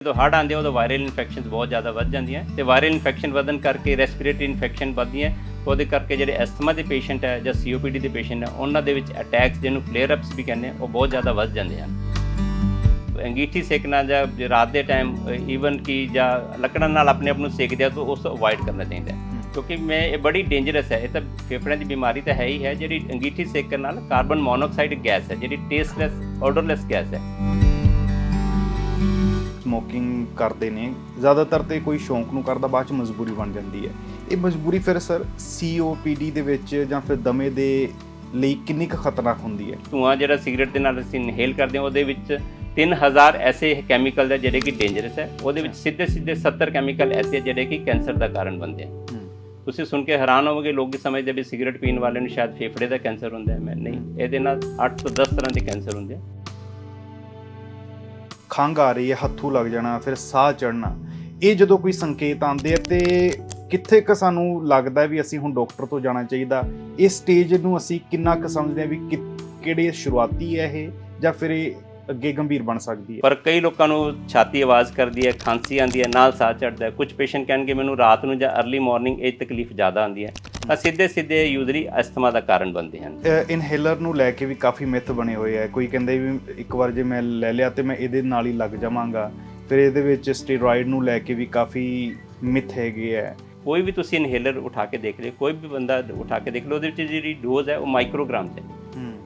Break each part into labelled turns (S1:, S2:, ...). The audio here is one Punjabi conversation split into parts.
S1: ਜਦੋਂ ਹੜ੍ਹ ਆਉਂਦੇ ਆ ਉਦੋਂ ਵਾਇਰਲ ਇਨਫੈਕਸ਼ਨਸ ਬਹੁਤ ਜ਼ਿਆਦਾ ਵੱਧ ਜਾਂਦੀਆਂ ਤੇ ਵਾਇਰਲ ਇਨਫੈਕਸ਼ਨ ਵਧਣ ਕਰਕੇ ਰੈਸਪੀਰੇਟਰੀ ਇਨਫੈਕਸ਼ਨ ਵੱਧਦੀਆਂ। ਉਹਦੇ ਕਰਕੇ ਜਿਹੜੇ ਐਸਥਮਾ ਦੇ ਪੇਸ਼ੈਂਟ ਹੈ ਜਾਂ ਸੀਓਪੀਡੀ ਦੇ ਪੇਸ਼ੈਂਟ ਹੈ ਉਹਨਾਂ ਦੇ ਵਿੱਚ ਅਟੈਕਸ ਜਿਹਨੂੰ ਫਲੇਅਰ ਅਪਸ ਵੀ ਕਹਿੰਦੇ ਆ ਉਹ ਬਹੁਤ ਜ਼ਿਆਦਾ ਵੱਧ ਜਾਂਦੇ ਹਨ। ਅੰਗੀਠੀ ਸੇਕਣਾ ਜਾਂ ਰਾਤ ਦੇ ਟਾਈਮ ਈਵਨ ਕਿ ਜਾਂ ਲੱਕੜਾਂ ਨਾਲ ਆਪਣੇ ਆਪ ਨੂੰ ਸੇਕਦੇ ਆ ਤਾਂ ਉਸ ਤੋਂ ਅਵੋਇਡ ਕਰਨਾ ਚਾਹੀਦਾ ਹੈ। ਕਿਉਂਕਿ ਮੈਂ ਇਹ ਬੜੀ ਡੇਂਜਰਸ ਹੈ ਇਹ ਤਾਂ ਫੇਫੜਿਆਂ ਦੀ ਬਿਮਾਰੀ ਤਾਂ ਹੈ ਹੀ ਹੈ ਜਿਹੜੀ ਅੰਗੀਠੀ ਸੇਕਣ ਨਾਲ ਕਾਰਬਨ ਮੋਨੋਆਕਸਾਈਡ ਗੈਸ ਹੈ ਜਿਹੜੀ ਟੇਸਟਲੈਸ ਆਰਡਰਲੈਸ ਗੈਸ ਹੈ।
S2: ਸਮੋਕਿੰਗ ਕਰਦੇ ਨੇ ਜ਼ਿਆਦਾਤਰ ਤੇ ਕੋਈ ਸ਼ੌਂਕ ਨੂੰ ਕਰਦਾ ਬਾਅਦ ਚ ਮਜਬੂਰੀ ਬਣ ਜਾਂਦੀ ਹੈ। ਇਹ ਮਜਬੂਰੀ ਫਿਰ ਸਰ ਸੀਓਪੀਡੀ ਦੇ ਵਿੱਚ ਜਾਂ ਫਿਰ ਦਮੇ ਦੇ ਲਈ ਕਿੰਨੀ ਕੁ ਖਤਰਨਾਕ ਹੁੰਦੀ ਹੈ?
S1: ਧੂਆਂ ਜਿਹੜਾ ਸਿਗਰਟ ਦੇ ਨਾਲ ਅਸੀਂ ਇਨਹੇਲ ਕਰਦੇ ਹਾਂ ਉਹਦੇ ਵਿੱਚ 3000 ਐਸੇ ਕੈਮੀਕਲ ਹੈ ਜਿਹੜੇ ਕਿ ਡੇਂਜਰਸ ਹੈ ਉਹਦੇ ਵਿੱਚ ਸਿੱਧੇ ਸਿੱਧੇ 70 ਕੈਮੀਕਲ ਐਸੇ ਜਿਹੜੇ ਕਿ ਕੈਂਸਰ ਦਾ ਕਾਰਨ ਬਣਦੇ ਆ। ਤੁਸੀਂ ਸੁਣ ਕੇ ਹੈਰਾਨ ਹੋਵੋਗੇ ਲੋਕ ਸਮਝਦੇ ਵੀ ਸਿਗਰਟ ਪੀਣ ਵਾਲੇ ਨੂੰ ਸ਼ਾਇਦ ਫੇਫੜੇ ਦਾ ਕੈਂਸਰ ਹੁੰਦਾ ਹੈ ਮੈਂ ਨਹੀਂ। ਇਹਦੇ ਨਾਲ 8 ਤੋਂ 10 ਤਰ੍ਹਾਂ ਦੇ ਕੈਂਸਰ ਹੁੰਦੇ ਆ।
S2: ਖੰਘ ਆ ਰਹੀ ਹੈ, ਹੱਥੂ ਲੱਗ ਜਾਣਾ, ਫਿਰ ਸਾਹ ਚੜਨਾ ਇਹ ਜਦੋਂ ਕੋਈ ਸੰਕੇਤ ਆਉਂਦੇ ਆ, ਤੇ ਕਿੱਥੇ ਕ ਸਾਨੂੰ ਲੱਗਦਾ ਵੀ ਅਸੀਂ ਹੁਣ ਡਾਕਟਰ ਤੋਂ ਜਾਣਾ ਚਾਹੀਦਾ? ਇਸ ਸਟੇਜ ਨੂੰ ਅਸੀਂ ਕਿੰਨਾ ਕੁ ਸਮਝਦੇ ਆ ਵੀ ਕਿ- ਕਿਹੜੇ ਸ਼ੁਰੂਆਤੀ ਹੈ ਇਹ? ਜਾਂ ਫਿਰ ਇਹ ਅੱਗੇ ਗੰਭੀਰ ਬਣ ਸਕਦੀ ਹੈ।
S1: ਪਰ ਕਈ ਲੋਕਾਂ ਨੂੰ ਛਾਤੀ ਆਵਾਜ਼ ਕਰਦੀ ਹੈ ਖਾਂਸੀ ਆਉਂਦੀ ਹੈ ਨਾਲ ਸਾਹ ਚੜਦਾ ਹੈ। ਕੁਝ ਪੇਸ਼ੈਂਟ ਕਹਿਣਗੇ ਮੈਨੂੰ ਰਾਤ ਨੂੰ ਜਾਂ अर्ਲੀ ਮਾਰਨਿੰਗ ਇਹ ਤਕਲੀਫ ਜ਼ਿਆਦਾ ਆਉਂਦੀ ਹੈ। ਤਾਂ ਸਿੱਧੇ ਸਿੱਧੇ ਯੂਜ਼ਲੀ ਅਸਥਮਾ ਦਾ ਕਾਰਨ ਬਣਦੇ ਹਨ।
S2: ਇਨਹੇਲਰ ਨੂੰ ਲੈ ਕੇ ਵੀ ਕਾਫੀ ਮਿੱਥ ਬਣੇ ਹੋਏ ਆ। ਕੋਈ ਕਹਿੰਦਾ ਵੀ ਇੱਕ ਵਾਰ ਜੇ ਮੈਂ ਲੈ ਲਿਆ ਤੇ ਮੈਂ ਇਹਦੇ ਨਾਲ ਹੀ ਲੱਗ ਜਾਵਾਂਗਾ। ਫਿਰ ਇਹਦੇ ਵਿੱਚ ਸਟੀਰੋਇਡ ਨੂੰ ਲੈ ਕੇ ਵੀ ਕਾਫੀ ਮਿੱਥ ਹੈਗੇ ਆ।
S1: ਕੋਈ ਵੀ ਤੁਸੀਂ ਇਨਹੇਲਰ ਉਠਾ ਕੇ ਦੇਖ ਲਿਓ ਕੋਈ ਵੀ ਬੰਦਾ ਉਠਾ ਕੇ ਦੇਖ ਲਓ ਉਹਦੇ ਵਿੱਚ ਜਿਹੜੀ ਡੋਜ਼ ਹੈ ਉਹ ਮਾਈਕਰੋਗ੍ਰਾਮ 'ਚ ਹੈ।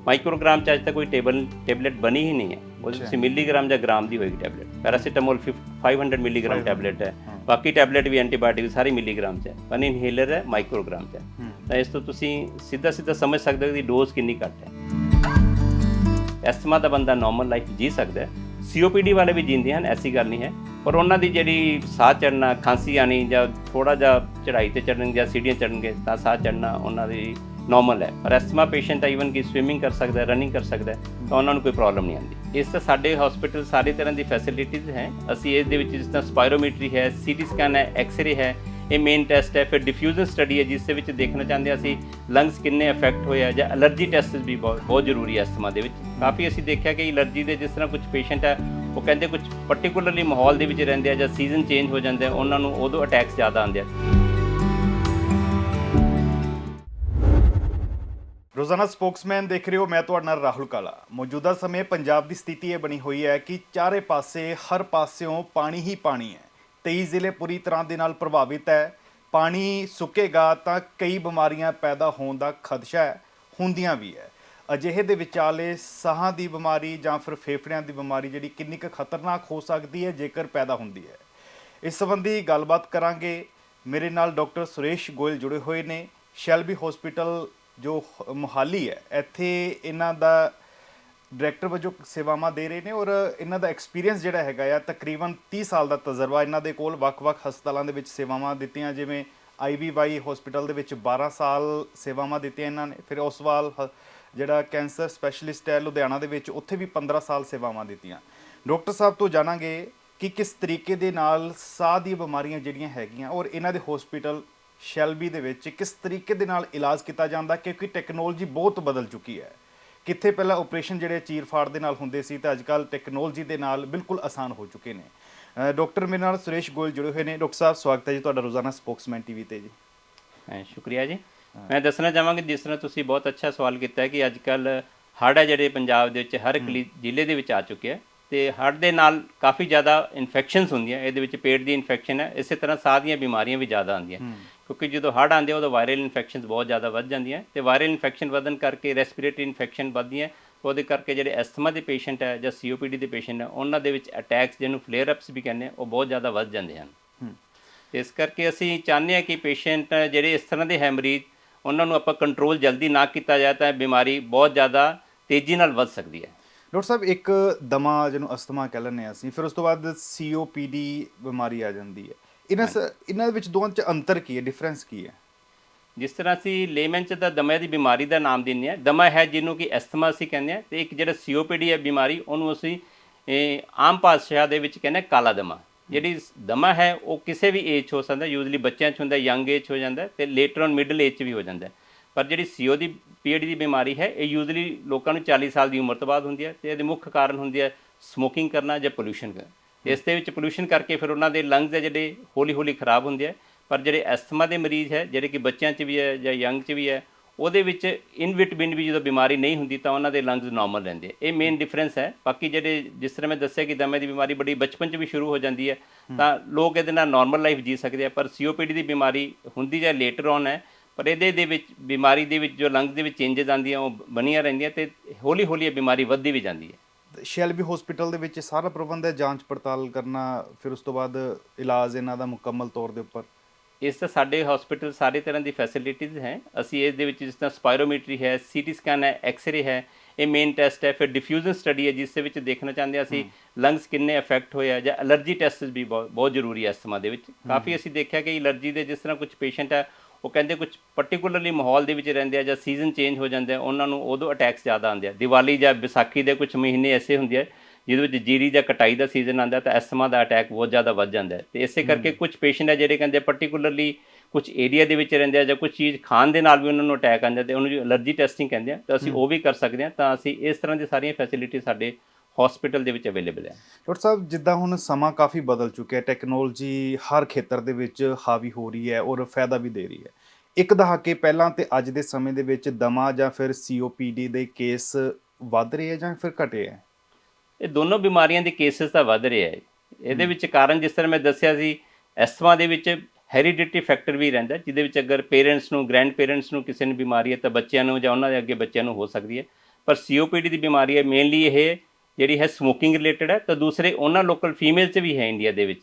S1: ਮਾਈਕਰੋਗ੍ਰਾਮ 'ਚ ਅੱਜ ਤੱਕ ਕੋਈ ਟੇਬਲ ਟੈਬਲੇਟ ਬਣੀ ਹੀ ਨਹੀਂ ਹੈ।
S2: ਅੱਛਾ।
S1: ਵਿੱਚ ਮਿਲੀਗ੍ਰਾਮ ਜਾਂ ਗ੍ਰਾਮ ਦੀ ਹੋਏਗੀ ਟੈਬਲੇਟ। ਪੈਰਾਸੀਟਾਮੋਲ 500 ਮਿਲੀਗ੍ਰਾਮ
S2: 500
S1: ਟੈਬਲੇਟ ਹੈ। ਬਾਕੀ ਟੈਬਲੇਟ ਵੀ ਐਂਟੀਬਾਇਓਟਿਕ ਸਾਰੀ ਮਿਲੀਗ੍ਰਾਮ 'ਚ ਹੈ। ਪਰ ਇਨਹੇਲਰ ਹੈ ਮਾਈਕਰੋਗ੍ਰਾਮ 'ਚ ਹੈ। ਤਾਂ ਇਸ ਤੋਂ ਤੁਸੀਂ ਸਿੱਧਾ ਸਿੱਧਾ ਸਮਝ ਸਕਦੇ ਹੋ ਕਿ ਡੋਜ਼ ਕਿੰਨੀ ਘੱਟ ਹੈ। ਐਸਥਮਾ ਦਾ ਬੰਦਾ ਨਾਰਮਲ ਲਾਈਫ ਜੀ ਸਕਦਾ ਹੈ। ਸੀਓਪੀਡੀ ਵਾਲੇ ਵੀ ਜੀਂਦੇ ਹਨ ਐਸੀ ਗੱਲ ਨਹੀਂ ਹੈ। ਪਰ ਉਹਨਾਂ ਦੀ ਜਿਹੜੀ ਸਾਹ ਚੜਨਾ ਖਾਂਸੀ ਆਣੀ ਜਾਂ ਥੋੜਾ ਜਿਹਾ ਚੜਾਈ ਤੇ ਚੜਨ ਜਾਂ ਸੀੜੀਆਂ ਚੜਨਗੇ ਤਾਂ ਸਾਹ ਚੜਨਾ ਉਹਨਾਂ ਦੀ ਨਾਰਮਲ ਹੈ। ਪਰ ਐਸਥਮਾ ਪੇਸ਼ੈਂਟ ਹੈ ਈਵਨ ਕਿ ਸਵਿਮਿੰਗ ਕਰ ਸਕਦਾ ਹੈ ਰਨਿੰਗ ਕਰ ਸਕਦਾ ਹੈ, ਤਾਂ ਉਹਨਾਂ ਨੂੰ ਕੋਈ ਪ੍ਰੋਬਲਮ ਨਹੀਂ ਆਉਂਦੀ। ਇਸ ਤਾਂ ਸਾਡੇ ਹਸਪੀਟਲ ਸਾਰੇ ਤਰ੍ਹਾਂ ਦੀ ਫੈਸਿਲਿਟੀਜ਼ ਹੈ। ਅਸੀਂ ਇਸ ਦੇ ਵਿੱਚ ਜਿਸ ਤਰ੍ਹਾਂ ਸਪਾਇਰੋਮੀਟਰੀ ਹੈ ਸੀਟੀ ਸਕੈਨ ਹੈ ਐਕਸ-ਰੇ ਹੈ, ਇਹ ਮੇਨ ਟੈਸਟ ਹੈ। ਫਿਰ ਡਿਫਿਊਜ਼ਨ ਸਟੱਡੀ ਹੈ, ਜਿਸ ਦੇ ਵਿੱਚ ਦੇਖਣਾ ਚਾਹੁੰਦੇ ਹਾਂ ਅਸੀਂ ਲੰਗਸ ਕਿੰਨੇ ਅਫੈਕਟ ਹੋਏ ਆ ਜਾਂ ਅਲਰਜੀ ਟੈਸਟ ਵੀ ਬਹੁਤ ਬਹੁਤ ਜ਼ਰੂਰੀ ਹੈ ਅਸਥਮਾ ਦੇ ਵਿੱਚ। ਕਾਫੀ ਅਸੀਂ ਦੇਖਿਆ ਕਿ ਅਲਰਜੀ ਦੇ ਜਿਸ ਤਰ੍ਹਾਂ ਕੁਝ ਪੇਸ਼ੈਂਟ ਹੈ ਉਹ ਕਹਿੰਦੇ ਕੁਝ ਪਾਰਟਿਕੂਲਰਲੀ ਮਾਹੌਲ ਦੇ ਵਿੱਚ ਰਹਿੰਦੇ ਆ ਜਾਂ ਸੀਜ਼ਨ ਚੇਂਜ ਹੋ ਜਾਂਦਾ ਉਹਨਾਂ ਨੂੰ ਉਦੋਂ ਅਟੈਕਸ ਜ਼ਿਆਦਾ ਆਉਂਦੇ ਆ।
S2: ਰੋਜ਼ਾਨਾ ਸਪੋਕਸਮੈਨ ਦੇਖ ਰਹੇ ਹੋ, ਮੈਂ ਤੁਹਾਡਾ ਨਾਲ ਰਾਹੁਲ ਕਾਲਾ। ਮੌਜੂਦਾ ਸਮੇਂ ਪੰਜਾਬ ਦੀ ਸਥਿਤੀ ਇਹ ਬਣੀ ਹੋਈ ਹੈ ਕਿ ਚਾਰੇ ਪਾਸੇ, ਹਰ ਪਾਸਿਓਂ ਪਾਣੀ ਹੀ ਪਾਣੀ ਹੈ। 23 ਜ਼ਿਲ੍ਹੇ ਪੂਰੀ ਤਰ੍ਹਾਂ ਦੇ ਨਾਲ ਪ੍ਰਭਾਵਿਤ ਹੈ। ਪਾਣੀ ਸੁੱਕੇਗਾ ਤਾਂ ਕਈ ਬਿਮਾਰੀਆਂ ਪੈਦਾ ਹੋਣ ਦਾ ਖਦਸ਼ਾ ਹੈ, ਹੁੰਦੀਆਂ ਵੀ ਹੈ। ਅਜਿਹੇ ਦੇ ਵਿਚਾਲੇ ਸਾਹਾਂ ਦੀ ਬਿਮਾਰੀ ਜਾਂ ਫਿਰ ਫੇਫੜਿਆਂ ਦੀ ਬਿਮਾਰੀ ਜਿਹੜੀ ਕਿੰਨੀ ਕੁ ਖਤਰਨਾਕ ਹੋ ਸਕਦੀ ਹੈ, ਜੇਕਰ ਪੈਦਾ ਹੁੰਦੀ ਹੈ। ਇਸ ਸੰਬੰਧੀ ਗੱਲਬਾਤ ਕਰਾਂਗੇ। ਮੇਰੇ ਨਾਲ ਡਾਕਟਰ ਸੁਰੇਸ਼ ਗੋਇਲ ਜੁੜੇ ਹੋਏ ਨੇ। ਸ਼ੈਲਬੀ ਹਸਪੀਟਲ ਜੋ ਹ- ਮੁਹਾਲੀ ਹੈ, ਇੱਥੇ ਇਹਨਾਂ ਦਾ ਡਾਇਰੈਕਟਰ ਵਜੋਂ ਸੇਵਾਵਾਂ ਦੇ ਰਹੇ ਨੇ ਔਰ ਇਹਨਾਂ ਦਾ ਐਕਸਪੀਰੀਅੰਸ ਜਿਹੜਾ ਹੈਗਾ ਆ, ਤਕਰੀਬਨ 30 ਸਾਲ ਦਾ ਤਜਰਬਾ ਇਹਨਾਂ ਦੇ ਕੋਲ, ਵੱਖ-ਵੱਖ ਹਸਪਤਾਲਾਂ ਦੇ ਵਿੱਚ ਸੇਵਾਵਾਂ ਦਿੱਤੀਆਂ, ਜਿਵੇਂ ਆਈਵੀਵਾਈ ਹਸਪੀਟਲ ਦੇ ਵਿੱਚ 12 ਸਾਲ ਸੇਵਾਵਾਂ ਦਿੱਤੀਆਂ ਇਹਨਾਂ ਨੇ, ਫਿਰ ਉਸਵਾਲ ਹ- ਜਿਹੜਾ ਕੈਂਸਰ ਸਪੈਸ਼ਲਿਸਟ ਹੈ ਲੁਧਿਆਣਾ ਦੇ ਵਿੱਚ, ਉੱਥੇ ਵੀ 15 ਸਾਲ ਸੇਵਾਵਾਂ ਦਿੱਤੀਆਂ। ਡਾਕਟਰ ਸਾਹਿਬ, ਤੋਂ ਜਾਣਾਂਗੇ ਕਿ ਕਿਸ ਤਰੀਕੇ ਦੇ ਨਾਲ ਸਾਹ ਦੀਆਂ ਬਿਮਾਰੀਆਂ ਜਿਹੜੀਆਂ ਹੈਗੀਆਂ ਔਰ ਇਹਨਾਂ ਦੇ ਹਸਪੀਟਲ ਸ਼ੈਲਬੀ ਦੇ ਵਿੱਚ ਕਿਸ ਤਰੀਕੇ ਦੇ ਨਾਲ ਇਲਾਜ ਕੀਤਾ ਜਾਂਦਾ ਕਿਉਂਕਿ ਟੈਕਨੋਲੋਜੀ ਬਹੁਤ ਬਦਲ ਚੁੱਕੀ ਹੈ। ਕਿੱਥੇ ਪਹਿਲਾਂ ਆਪਰੇਸ਼ਨ ਜਿਹੜੇ ਚੀਰ-ਫਾੜ ਦੇ ਨਾਲ ਹੁੰਦੇ ਸੀ ਤਾਂ ਅੱਜਕੱਲ ਟੈਕਨੋਲੋਜੀ ਦੇ ਨਾਲ ਬਿਲਕੁਲ ਆਸਾਨ ਹੋ ਚੁੱਕੇ ਨੇ। ਡਾਕਟਰ ਮੇਰੇ ਨਾਲ ਸੁਰੇਸ਼ ਗੋਇਲ ਜੁੜੇ ਹੋਏ ਨੇ। ਡਾਕਟਰ ਸਾਹਿਬ ਸਵਾਗਤ ਹੈ ਜੀ ਤੁਹਾਡਾ ਰੋਜ਼ਾਨਾ ਸਪੋਕਸਮੈਨ ਟੀਵੀ ਤੇ ਜੀ।
S1: ਹੈ ਸ਼ੁਕਰੀਆ ਜੀ। ਮੈਂ ਦੱਸਣਾ ਚਾਹਾਂਗਾ ਜਿਸ ਤਰ੍ਹਾਂ ਤੁਸੀਂ ਬਹੁਤ ਅੱਛਾ ਸਵਾਲ ਕੀਤਾ ਹੈ ਕਿ ਅੱਜ ਕੱਲ ਹੜ੍ਹ ਹੈ ਜਿਹੜੇ ਪੰਜਾਬ ਦੇ ਵਿੱਚ ਹਰ ਜ਼ਿਲ੍ਹੇ ਦੇ ਵਿੱਚ ਆ ਚੁੱਕੇ ਹੈ ਤੇ ਹੜ੍ਹ ਦੇ ਨਾਲ ਕਾਫੀ ਜ਼ਿਆਦਾ ਇਨਫੈਕਸ਼ਨਸ ਹੁੰਦੀਆਂ ਇਹਦੇ ਵਿੱਚ ਪੇਟ ਦੀ ਇਨਫੈਕਸ਼ਨ ਹੈ ਇਸੇ ਤਰ੍ਹਾਂ ਸਾਹ ਦੀਆਂ ਬਿਮਾਰੀਆਂ ਵੀ ਜ਼ਿਆਦਾ ਆਉਂਦੀਆਂ। ਕਿਉਂਕਿ ਜਦੋਂ ਹੜ੍ਹ ਆਉਂਦੇ ਆ, ਉਦੋਂ ਵਾਇਰਲ ਇਨਫੈਕਸ਼ਨਸ ਬਹੁਤ ਜ਼ਿਆਦਾ ਵੱਧ ਜਾਂਦੀਆਂ ਤੇ ਵਾਇਰਲ ਇਨਫੈਕਸ਼ਨ ਵਧਣ ਕਰਕੇ ਰੈਸਪੀਰੇਟਰੀ ਇਨਫੈਕਸ਼ਨ ਵੱਧਦੀਆਂ ਉਹਦੇ ਕਰਕੇ ਜਿਹੜੇ ਐਸਥਮਾ ਦੇ ਪੇਸ਼ੈਂਟ ਹੈ ਜਾਂ ਸੀਓਪੀਡੀ ਦੇ ਪੇਸ਼ੈਂਟ ਹੈ ਉਹਨਾਂ ਦੇ ਵਿੱਚ ਅਟੈਕਸ ਜਿਹਨੂੰ ਫਲੇਅਰ ਅਪਸ ਵੀ ਕਹਿੰਦੇ ਆ ਉਹ ਬਹੁਤ ਜ਼ਿਆਦਾ ਵੱਧ ਜਾਂਦੇ ਹਨ। ਇਸ ਕਰਕੇ ਅਸੀਂ ਚਾਹੁੰਦੇ ਹਾਂ ਕਿ ਪੇਸ਼ੈਂਟ ਜਿਹੜੇ ਇਸ ਤਰ੍ਹਾਂ ਦੇ ਹੈ ਮਰੀਜ਼ ਉਹਨਾਂ ਨੂੰ ਆਪਾਂ ਕੰਟਰੋਲ ਜਲਦੀ ਨਾ ਕੀਤਾ ਜਾਏ ਤਾਂ ਬਿਮਾਰੀ ਬਹੁਤ ਜ਼ਿਆਦਾ ਤੇਜ਼ੀ ਨਾਲ ਵੱਧ ਸਕਦੀ ਹੈ।
S2: ਡਾਕਟਰ ਸਾਹਿਬ ਇੱਕ ਦਮਾ ਜਿਹਨੂੰ ਅਸਥਮਾ ਕਹਿ ਲੈਂਦੇ ਹਾਂ ਅਸੀਂ ਫਿਰ ਉਸ ਤੋਂ ਬਾਅਦ ਸੀਓਪੀਡੀ ਬਿਮਾਰੀ ਆ ਜਾਂਦੀ ਹੈ। ਇਹਨਾਂ ਸ- ਇਹਨਾਂ ਦੇ ਵਿੱਚ ਦੋਵਾਂ 'ਚ ਅੰਤਰ ਕੀ ਹੈ? ਡਿਫਰੈਂਸ ਕੀ ਹੈ?
S1: ਜਿਸ ਤਰ੍ਹਾਂ ਅਸੀਂ ਲੇਮਨ ਚ ਤਾਂ ਦਮੇ ਦੀ ਬਿਮਾਰੀ ਦਾ ਨਾਮ ਦਿੰਦੇ ਹਾਂ। ਦਮਾ ਹੈ ਜਿਹਨੂੰ ਕਿ ਐਸਥਮਾ ਅਸੀਂ ਕਹਿੰਦੇ ਹਾਂ ਤੇ ਇੱਕ ਜਿਹੜਾ ਸੀਓਪੀਡੀ ਹੈ ਬਿਮਾਰੀ ਉਹਨੂੰ ਅਸੀਂ ਇਹ, ਆਮ ਭਾਸ਼ਾ ਦੇ ਵਿੱਚ ਕਹਿੰਦੇ ਹਾਂ ਕਾਲਾ ਦਮਾ ਜਿਹੜੀ ਦਮਾ ਹੈ ਉਹ ਕਿਸੇ ਵੀ ਏਜ 'ਚ ਹੋ ਸਕਦਾ ਯੂਜ਼ਲੀ ਬੱਚਿਆਂ 'ਚ ਹੁੰਦਾ ਯੰਗ ਏਜ 'ਚ ਹੋ ਜਾਂਦਾ ਤੇ ਲੇਟਰ ਔਨ ਮਿਡਲ ਏਜ 'ਚ ਵੀ ਹੋ ਜਾਂਦਾ। ਪਰ ਜਿਹੜੀ ਸੀਓ ਦੀ ਪੀਐਡੀ ਦੀ ਬਿਮਾਰੀ ਹੈ ਇਹ ਯੂਜ਼ਲੀ ਲੋਕਾਂ ਨੂੰ 40 ਸਾਲ ਦੀ ਉਮਰ ਤੋਂ ਬਾਅਦ ਹੁੰਦੀ ਹੈ ਤੇ ਇਹਦੇ ਮੁੱਖ ਕਾਰਨ ਹੁੰਦੀ ਹੈ ਸਮੋਕਿੰਗ ਕਰਨਾ ਜਾਂ ਪੋਲੂਸ਼ਨ ਇਸ ਦੇ ਵਿੱਚ ਪੋਲੂਸ਼ਨ ਕਰਕੇ ਫਿਰ ਉਹਨਾਂ ਦੇ ਲੰਗਸ ਜਿਹੜੇ ਹੌਲੀ ਹੌਲੀ ਖਰਾਬ ਹੁੰਦੇ ਆ ਪਰ ਜਿਹੜੇ ਐਸਥਮਾ ਦੇ ਮਰੀਜ਼ ਹੈ ਜਿਹੜੇ ਕਿ ਬੱਚਿਆਂ 'ਚ ਵੀ ਹੈ ਜਾਂ ਯੰਗ 'ਚ ਵੀ ਹੈ ਉਹਦੇ ਵਿੱਚ ਇਨ ਵਿਟਮਿਨ ਵੀ ਜਦੋਂ ਬਿਮਾਰੀ ਨਹੀਂ ਹੁੰਦੀ ਤਾਂ ਉਹਨਾਂ ਦੇ ਲੰਗਸ ਨਾਰਮਲ ਰਹਿੰਦੇ ਆ। ਇਹ ਮੇਨ ਡਿਫਰੈਂਸ ਹੈ। ਬਾਕੀ ਜਿਹੜੇ ਜਿਸ ਤਰ੍ਹਾਂ ਮੈਂ ਦੱਸਿਆ ਕਿ ਦਮੇ ਦੀ ਬਿਮਾਰੀ ਬੜੀ ਬਚਪਨ 'ਚ ਵੀ ਸ਼ੁਰੂ ਹੋ ਜਾਂਦੀ ਹੈ ਤਾਂ ਲੋਕ ਇਹਦੇ ਨਾਲ ਨਾਰਮਲ ਲਾਈਫ ਜੀ ਸਕਦੇ ਆ ਪਰ ਸੀਓਪੀਡੀ ਦੀ ਬਿਮਾਰੀ ਹੁੰਦੀ ਜਾਂ ਲੇਟਰ ਔਨ ਹੈ ਪਰ ਇਹਦੇ ਦੇ ਵਿੱਚ ਬਿਮਾਰੀ ਦੇ ਵਿੱਚ ਜੋ ਲੰਗਸ ਦੇ ਵਿੱਚ ਚੇਂਜਸ ਆਉਂਦੀਆਂ ਉਹ ਬਣੀਆਂ ਰਹਿੰਦੀਆਂ ਤੇ ਹੌਲੀ ਹੌਲੀ ਇਹ ਬਿਮਾਰੀ ਵੱਧਦੀ ਵੀ ਜਾਂਦੀ ਹੈ।
S2: ਸ਼ੈਲਬੀ ਹਸਪੀਟਲ ਦੇ ਵਿੱਚ ਸਾਰਾ ਪ੍ਰਬੰਧ ਹੈ ਜਾਂਚ ਪੜਤਾਲ ਕਰਨਾ ਫਿਰ ਉਸ ਤੋਂ ਬਾਅਦ ਇਲਾਜ ਇਹਨਾਂ ਦਾ ਮੁਕੰਮਲ ਤੌਰ ਦੇ ਉੱਪਰ।
S1: ਇਸ ਤਾਂ ਸਾਡੇ ਹਸਪੀਟਲ ਸਾਰੇ ਤਰ੍ਹਾਂ ਦੀ ਫੈਸਿਲਿਟੀਜ਼ ਹੈ। ਅਸੀਂ ਇਸ ਦੇ ਵਿੱਚ ਜਿਸ ਤਰ੍ਹਾਂ ਸਪਾਇਰੋਮੀਟਰੀ ਹੈ ਸੀਟੀ ਸਕੈਨ ਹੈ ਐਕਸ-ਰੇ ਹੈ ਇਹ ਮੇਨ ਟੈਸਟ ਹੈ। ਫਿਰ ਡਿਫਿਊਜ਼ਨ ਸਟੱਡੀ ਹੈ ਜਿਸ ਦੇ ਵਿੱਚ ਦੇਖਣਾ ਚਾਹੁੰਦੇ ਅਸੀਂ ਲੰਗਸ ਕਿੰਨੇ ਅਫੈਕਟ ਹੋਏ ਆ ਜਾਂ ਅਲਰਜੀ ਟੈਸਟ ਵੀ ਬਹੁਤ ਬਹੁਤ ਜ਼ਰੂਰੀ ਹੈ ਅਸਥਮਾ ਦੇ ਵਿੱਚ। ਕਾਫੀ ਅਸੀਂ ਦੇਖਿਆ ਕਿ ਅਲਰਜੀ ਦੇ ਜਿਸ ਤਰ੍ਹਾਂ ਕੁਝ ਪੇਸ਼ੈਂਟ ਹੈ ਉਹ ਕਹਿੰਦੇ ਕੁਝ ਪਾਰਟਿਕੂਲਰਲੀ ਮਾਹੌਲ ਦੇ ਵਿੱਚ ਰਹਿੰਦੇ ਆ ਜਾਂ ਸੀਜ਼ਨ ਚੇਂਜ ਹੋ ਜਾਂਦਾ ਹੈ, ਉਹਨਾਂ ਨੂੰ ਉਦੋਂ ਅਟੈਕਸ ਜ਼ਿਆਦਾ ਆਉਂਦੇ ਆ। ਦੀਵਾਲੀ ਜਾਂ ਵਿਸਾਖੀ ਦੇ ਕੁਝ ਮਹੀਨੇ ਐਸੇ ਹੁੰਦੇ ਆ ਜਿਹਦੇ ਵਿੱਚ ਜੀਰੀ ਜਾਂ ਕਟਾਈ ਦਾ ਸੀਜ਼ਨ ਆਉਂਦਾ ਤਾਂ ਐਸਥਮਾ ਦਾ ਅਟੈਕ ਬਹੁਤ ਜ਼ਿਆਦਾ ਵੱਧ ਜਾਂਦਾ ਤੇ ਇਸੇ ਕਰਕੇ ਕੁਝ ਪੇਸ਼ੈਂਟ ਹੈ ਜਿਹੜੇ ਕਹਿੰਦੇ ਪਾਰਟਿਕੂਲਰਲੀ ਕੁਝ ਏਰੀਆ ਦੇ ਵਿੱਚ ਰਹਿੰਦੇ ਆ ਜਾਂ ਕੁਝ ਚੀਜ਼ ਖਾਣ ਦੇ ਨਾਲ ਵੀ ਉਹਨਾਂ ਨੂੰ ਅਟੈਕ ਆਉਂਦਾ ਤੇ ਉਹਨੂੰ ਜੋ ਅਲਰਜੀ ਟੈਸਟਿੰਗ ਕਹਿੰਦੇ ਆ ਤਾਂ ਅਸੀਂ ਉਹ ਵੀ ਕਰ ਸਕਦੇ ਹਾਂ ਤਾਂ ਅਸੀਂ ਇਸ ਤਰ੍ਹਾਂ ਦੀ ਸਾਰੀਆਂ ਫੈਸਿਲਿਟੀ ਸਾਡੇ ਹਸਪੀਟਲ ਦੇ ਵਿੱਚ ਅਵੇਲੇਬਲ ਹੈ।
S2: ਡਾਕਟਰ ਸਾਹਿਬ ਜਿੱਦਾਂ ਹੁਣ ਸਮਾਂ ਕਾਫੀ ਬਦਲ ਚੁੱਕਿਆ ਹੈ ਟੈਕਨੋਲੋਜੀ ਹਰ ਖੇਤਰ ਦੇ ਵਿੱਚ ਹਾਵੀ ਹੋ ਰਹੀ ਹੈ ਔਰ ਫਾਇਦਾ ਵੀ ਦੇ ਰਹੀ ਹੈ। ਇੱਕ ਦਹਾਕੇ ਪਹਿਲਾਂ ਤੇ ਅੱਜ ਦੇ ਸਮੇਂ ਦੇ ਵਿੱਚ ਦਮਾ ਜਾਂ ਫਿਰ ਸੀਓਪੀਡੀ ਦੇ ਕੇਸ ਵੱਧ ਰਹੇ ਹੈ ਜਾਂ ਫਿਰ ਘਟੇ ਹੈ?
S1: ਇਹ ਦੋਨੋਂ ਬਿਮਾਰੀਆਂ ਦੇ ਕੇਸਿਸ ਤਾਂ ਵੱਧ ਰਹੇ ਹੈ। ਇਹਦੇ ਵਿੱਚ ਕਾਰਨ ਜਿਸ ਤਰ੍ਹਾਂ ਮੈਂ ਦੱਸਿਆ ਸੀ ਐਸਥਮਾ ਦੇ ਵਿੱਚ ਹੈਰੀਡਿਟੀ ਫੈਕਟਰ ਵੀ ਰਹਿੰਦਾ ਜਿਹਦੇ ਵਿੱਚ ਅਗਰ ਪੇਰੈਂਟਸ ਨੂੰ ਗ੍ਰੈਂਡ ਪੇਰੈਂਟਸ ਨੂੰ ਕਿਸੇ ਨੂੰ ਬਿਮਾਰੀ ਹੈ ਤਾਂ ਬੱਚਿਆਂ ਨੂੰ ਜਾਂ ਉਹਨਾਂ ਦੇ ਅੱਗੇ ਬੱਚਿਆਂ ਨੂੰ ਹੋ ਸਕਦੀ ਹੈ। ਪਰ ਸੀਓਪੀਡੀ ਦੀ ਬਿਮਾਰੀ ਹੈ ਮੇਨਲੀ ਇਹ ਜਿਹੜੀ ਹੈ ਸਮੋਕਿੰਗ ਰਿਲੇਟਡ ਹੈ ਤਾਂ ਦੂਸਰੇ ਉਹਨਾਂ ਲੋਕਲ ਫੀਮੇਲ 'ਚ ਵੀ ਹੈ ਇੰਡੀਆ ਦੇ ਵਿੱਚ।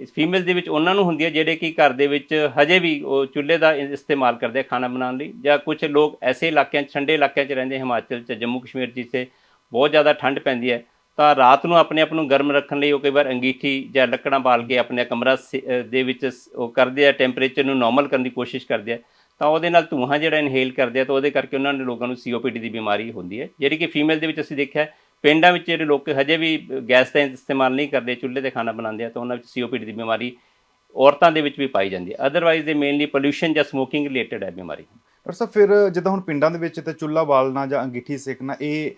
S1: ਇਸ ਫੀਮੇਲ ਦੇ ਵਿੱਚ ਉਹਨਾਂ ਨੂੰ ਹੁੰਦੀ ਹੈ ਜਿਹੜੇ ਕਿ ਘਰ ਦੇ ਵਿੱਚ ਹਜੇ ਵੀ ਉਹ ਚੁੱਲ੍ਹੇ ਦਾ ਇਸਤੇਮਾਲ ਕਰਦੇ ਆ ਖਾਣਾ ਬਣਾਉਣ ਲਈ। ਜਾਂ ਕੁਝ ਲੋਕ ਐਸੇ ਇਲਾਕਿਆਂ 'ਚ ਠੰਡੇ ਇਲਾਕਿਆਂ 'ਚ ਰਹਿੰਦੇ ਹਿਮਾਚਲ 'ਚ ਜੰਮੂ ਕਸ਼ਮੀਰ ਜਿੱਥੇ ਬਹੁਤ ਜ਼ਿਆਦਾ ਠੰਡ ਪੈਂਦੀ ਹੈ ਤਾਂ ਰਾਤ ਨੂੰ ਆਪਣੇ ਆਪ ਨੂੰ ਗਰਮ ਰੱਖਣ ਲਈ ਉਹ ਕਈ ਵਾਰ ਅੰਗੀਠੀ ਜਾਂ ਲੱਕੜਾਂ ਬਾਲ ਕੇ ਆਪਣੇ ਕਮਰਾ ਦੇ ਵਿੱਚ ਉਹ ਕਰਦੇ ਆ ਟੈਂਪਰੇਚਰ ਨੂੰ ਨਾਰਮਲ ਕਰਨ ਦੀ ਕੋਸ਼ਿਸ਼ ਕਰਦੇ ਆ। ਤਾਂ ਉਹਦੇ ਨਾਲ ਧੂਆਂ ਜਿਹੜਾ ਇਨਹੇਲ ਕਰਦੇ ਆ ਤਾਂ ਉਹਦੇ ਕਰਕੇ ਉਹਨਾਂ ਨੇ ਲੋਕਾਂ ਨੂੰ ਸੀਓਪੀਡੀ ਦੀ ਬਿਮਾਰੀ ਹੁੰਦੀ ਹੈ। ਜਿਹੜੀ ਕਿ ਫੀਮੇਲ ਦੇ ਵਿੱਚ ਅਸੀਂ ਦੇਖਿਆ ਪਿੰਡਾਂ ਵਿੱਚ ਜਿਹੜੇ ਲੋਕ ਹਜੇ ਵੀ ਗੈਸ ਦਾ ਇਸਤੇਮਾਲ ਨਹੀਂ ਕਰਦੇ ਚੁੱਲ੍ਹੇ ਤੇ ਖਾਣਾ ਬਣਾਉਂਦੇ ਆ ਤਾਂ ਉਹਨਾਂ ਵਿੱਚ ਸੀਓਪੀਡੀ ਦੀ ਬਿਮਾਰੀ ਔਰਤਾਂ ਦੇ ਵਿੱਚ ਵੀ ਪਾਈ ਜਾਂਦੀ ਹੈ। ਅਦਰਵਾਈਜ਼ ਦੇ ਮੇਨਲੀ ਪੋਲੂਸ਼ਨ ਜਾਂ ਸਮੋਕਿੰਗ ਰਿਲੇਟਡ ਹੈ ਬਿਮਾਰੀ।
S2: ਡਾਕਟਰ ਸਾਹਿਬ ਫਿਰ ਜਿੱਦਾਂ ਹੁਣ ਪਿੰਡਾਂ ਦੇ ਵਿੱਚ ਤੇ ਚੁੱਲ੍ਹਾ ਬਾਲਣਾ ਜਾਂ ਅੰਗੀਠੀ ਸੇਕਣਾ ਇਹ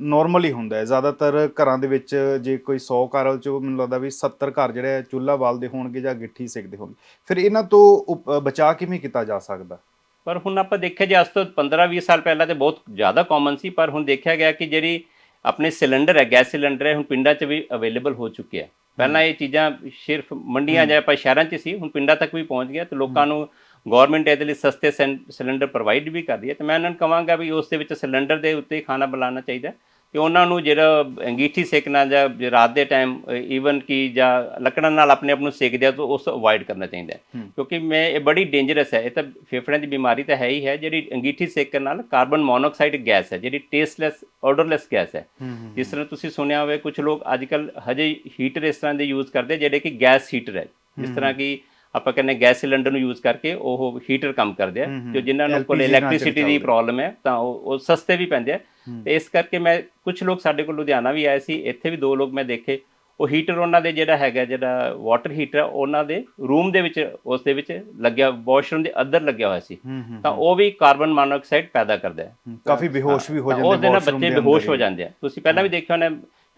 S2: ਨਾਰਮਲ ਹੀ ਹੁੰਦਾ ਹੈ। ਜ਼ਿਆਦਾਤਰ ਘਰਾਂ ਦੇ ਵਿੱਚ ਜੇ ਕੋਈ 100 ਘਰ ਚ ਮੈਨੂੰ ਲੱਗਦਾ ਵੀ 70 ਘਰ ਜਿਹੜੇ ਚੁੱਲ੍ਹਾ ਬਾਲਦੇ ਹੋਣਗੇ ਜਾਂ ਅੰਗੀਠੀ ਸੇਕਦੇ ਹੋਣਗੇ। ਫਿਰ ਇਹਨਾਂ ਤੋਂ ਬਚਾਅ ਕਿਵੇਂ ਕੀਤਾ ਜਾ ਸਕਦਾ?
S1: ਪਰ ਹੁਣ ਆਪਾਂ ਦੇਖਿਆ ਜੇ ਅੱਜ ਤੋਂ 15-20 ਸਾਲ ਪਹਿਲਾਂ ਤੇ ਬਹੁਤ ਜ਼ਿਆਦਾ ਕਾਮਨ ਸੀ ਪਰ ਹੁਣ ਦੇਖਿਆ ਗਿਆ ਕਿ ਜਿਹੜੀ ਆਪਣੇ ਸਿਲੰਡਰ ਹੈ ਗੈਸ ਸਿਲੰਡਰ ਹੈ ਹੁਣ ਪਿੰਡਾਂ 'ਚ ਵੀ ਅਵੇਲੇਬਲ ਹੋ ਚੁੱਕੇ ਆ। ਪਹਿਲਾਂ ਇਹ ਚੀਜ਼ਾਂ ਸਿਰਫ ਮੰਡੀਆਂ ਜਾਂ ਆਪਾਂ ਸ਼ਹਿਰਾਂ 'ਚ ਸੀ ਹੁਣ ਪਿੰਡਾਂ ਤੱਕ ਵੀ ਪਹੁੰਚ ਗਿਆ ਤੇ ਲੋਕਾਂ ਨੂੰ ਗਵਰਨਮੈਂਟ ਇਹਦੇ ਲਈ ਸਸਤੇ ਸਿਲੰ- ਸਿਲੰਡਰ ਪ੍ਰੋਵਾਈਡ ਵੀ ਕਰਦੀ ਹੈ ਤੇ ਮੈਂ ਉਹਨਾਂ ਨੂੰ ਕਹਾਂਗਾ ਵੀ ਉਸ ਦੇ ਵਿੱਚ ਸਿਲੰਡਰ ਦੇ ਉੱਤੇ ਖਾਣਾ ਬਣਾਉਣਾ ਚਾਹੀਦਾ ਹੈ। ਕਿ ਉਹਨਾਂ ਨੂੰ ਜਿਹੜਾ ਅੰਗੀਠੀ ਸੇਕਣਾ ਜਾਂ ਰਾਤ ਦੇ ਟਾਈਮ ਈਵਨ ਕਿ ਜਾਂ ਲੱਕੜਾਂ ਨਾਲ ਆਪਣੇ ਆਪ ਨੂੰ ਸੇਕਦੇ ਆ ਤਾਂ ਉਸ ਤੋਂ ਅਵੋਇਡ ਕਰਨਾ ਚਾਹੀਦਾ। ਕਿਉਂਕਿ ਮੈਂ ਇਹ ਬੜੀ ਡੇਂਜਰਸ ਹੈ। ਇਹ ਤਾਂ ਫੇਫੜਿਆਂ ਦੀ ਬਿਮਾਰੀ ਤਾਂ ਹੈ ਹੀ ਹੈ। ਜਿਹੜੀ ਅੰਗੀਠੀ ਸੇਕਣ ਨਾਲ ਕਾਰਬਨ ਮੋਨੋਆਕਸਾਈਡ ਗੈਸ ਹੈ ਜਿਹੜੀ ਟੇਸਟਲੈਸ ਆਰਡਰਲੈਸ ਗੈਸ ਹੈ। ਜਿਸ ਤਰ੍ਹਾਂ ਤੁਸੀਂ ਸੁਣਿਆ ਹੋਵੇ ਕੁਝ ਲੋਕ ਅੱਜ ਕੱਲ ਹਜੇ ਹੀਟਰ ਇਸ ਤਰ੍ਹਾਂ ਦੇ ਯੂਜ਼ ਕਰਦੇ ਜਿਹੜੇ ਕਿ ਗੈਸ ਹੀਟਰ ਹੈ। ਜਿਸ ਤਰ੍ਹਾਂ ਕਿ ਆਪਾਂ ਕਹਿੰਦੇ ਗੈਸ ਸਿਲੰਡਰ ਨੂੰ ਯੂਜ਼ ਕਰਕੇ ਉਹ ਹੀਟਰ ਕੰਮ ਕਰਦੇ ਆ। ਜੋ ਜਿਨ੍ਹਾਂ ਨੂੰ ਕੋਲ ਇਲੈਕਟ੍ਰਿਸਿਟੀ ਦੀ। ਪ੍ਰੋਬਲਮ ਹੈ। ਤਾਂ ਉਹ ਉਹ ਸਸਤੇ ਵੀ ਪੈਂਦੇ ਆ। ਤੇ ਇਸ ਕਰਕੇ ਮੈਂ ਕੁਝ ਲੋਕ ਸਾਡੇ ਕੋਲ ਲੁਧਿਆਣਾ ਵੀ ਆਏ ਸੀ ਇੱਥੇ ਵੀ ਦੋ ਲੋਕ ਮੈਂ ਦੇਖੇ। ਉਹ ਹੀਟਰ ਉਹਨਾਂ ਦੇ ਜਿਹੜਾ ਹੈਗਾ ਜਿਹੜਾ ਵਾਟਰ ਹੀਟਰ ਉਹਨਾਂ ਦੇ ਰੂਮ ਦੇ ਵਿੱਚ ਉਸ ਦੇ ਵਿੱਚ ਲੱਗਿਆ ਵਾਸ਼ਰੂਮ ਦੇ ਅੰਦਰ ਲੱਗਿਆ ਹੋਇਆ ਸੀ। ਤਾਂ ਉਹ ਵੀ ਕਾਰਬਨ ਮੋਨੋਆਕਸਾਈਡ ਪੈਦਾ ਕਰਦਾ ਹੈ।
S2: ਕਾਫੀ ਬੇਹੋਸ਼ ਵੀ ਹੋ ਜਾਂਦੇ
S1: ਉਸ ਦੇ ਨਾਲ ਬੱਚੇ ਬੇਹੋਸ਼ ਹੋ। ਜਾਂਦੇ ਆ। ਤੁਸੀਂ ਪਹਿਲਾਂ ਵੀ ਦੇਖਿਆ ਹੋਣਾ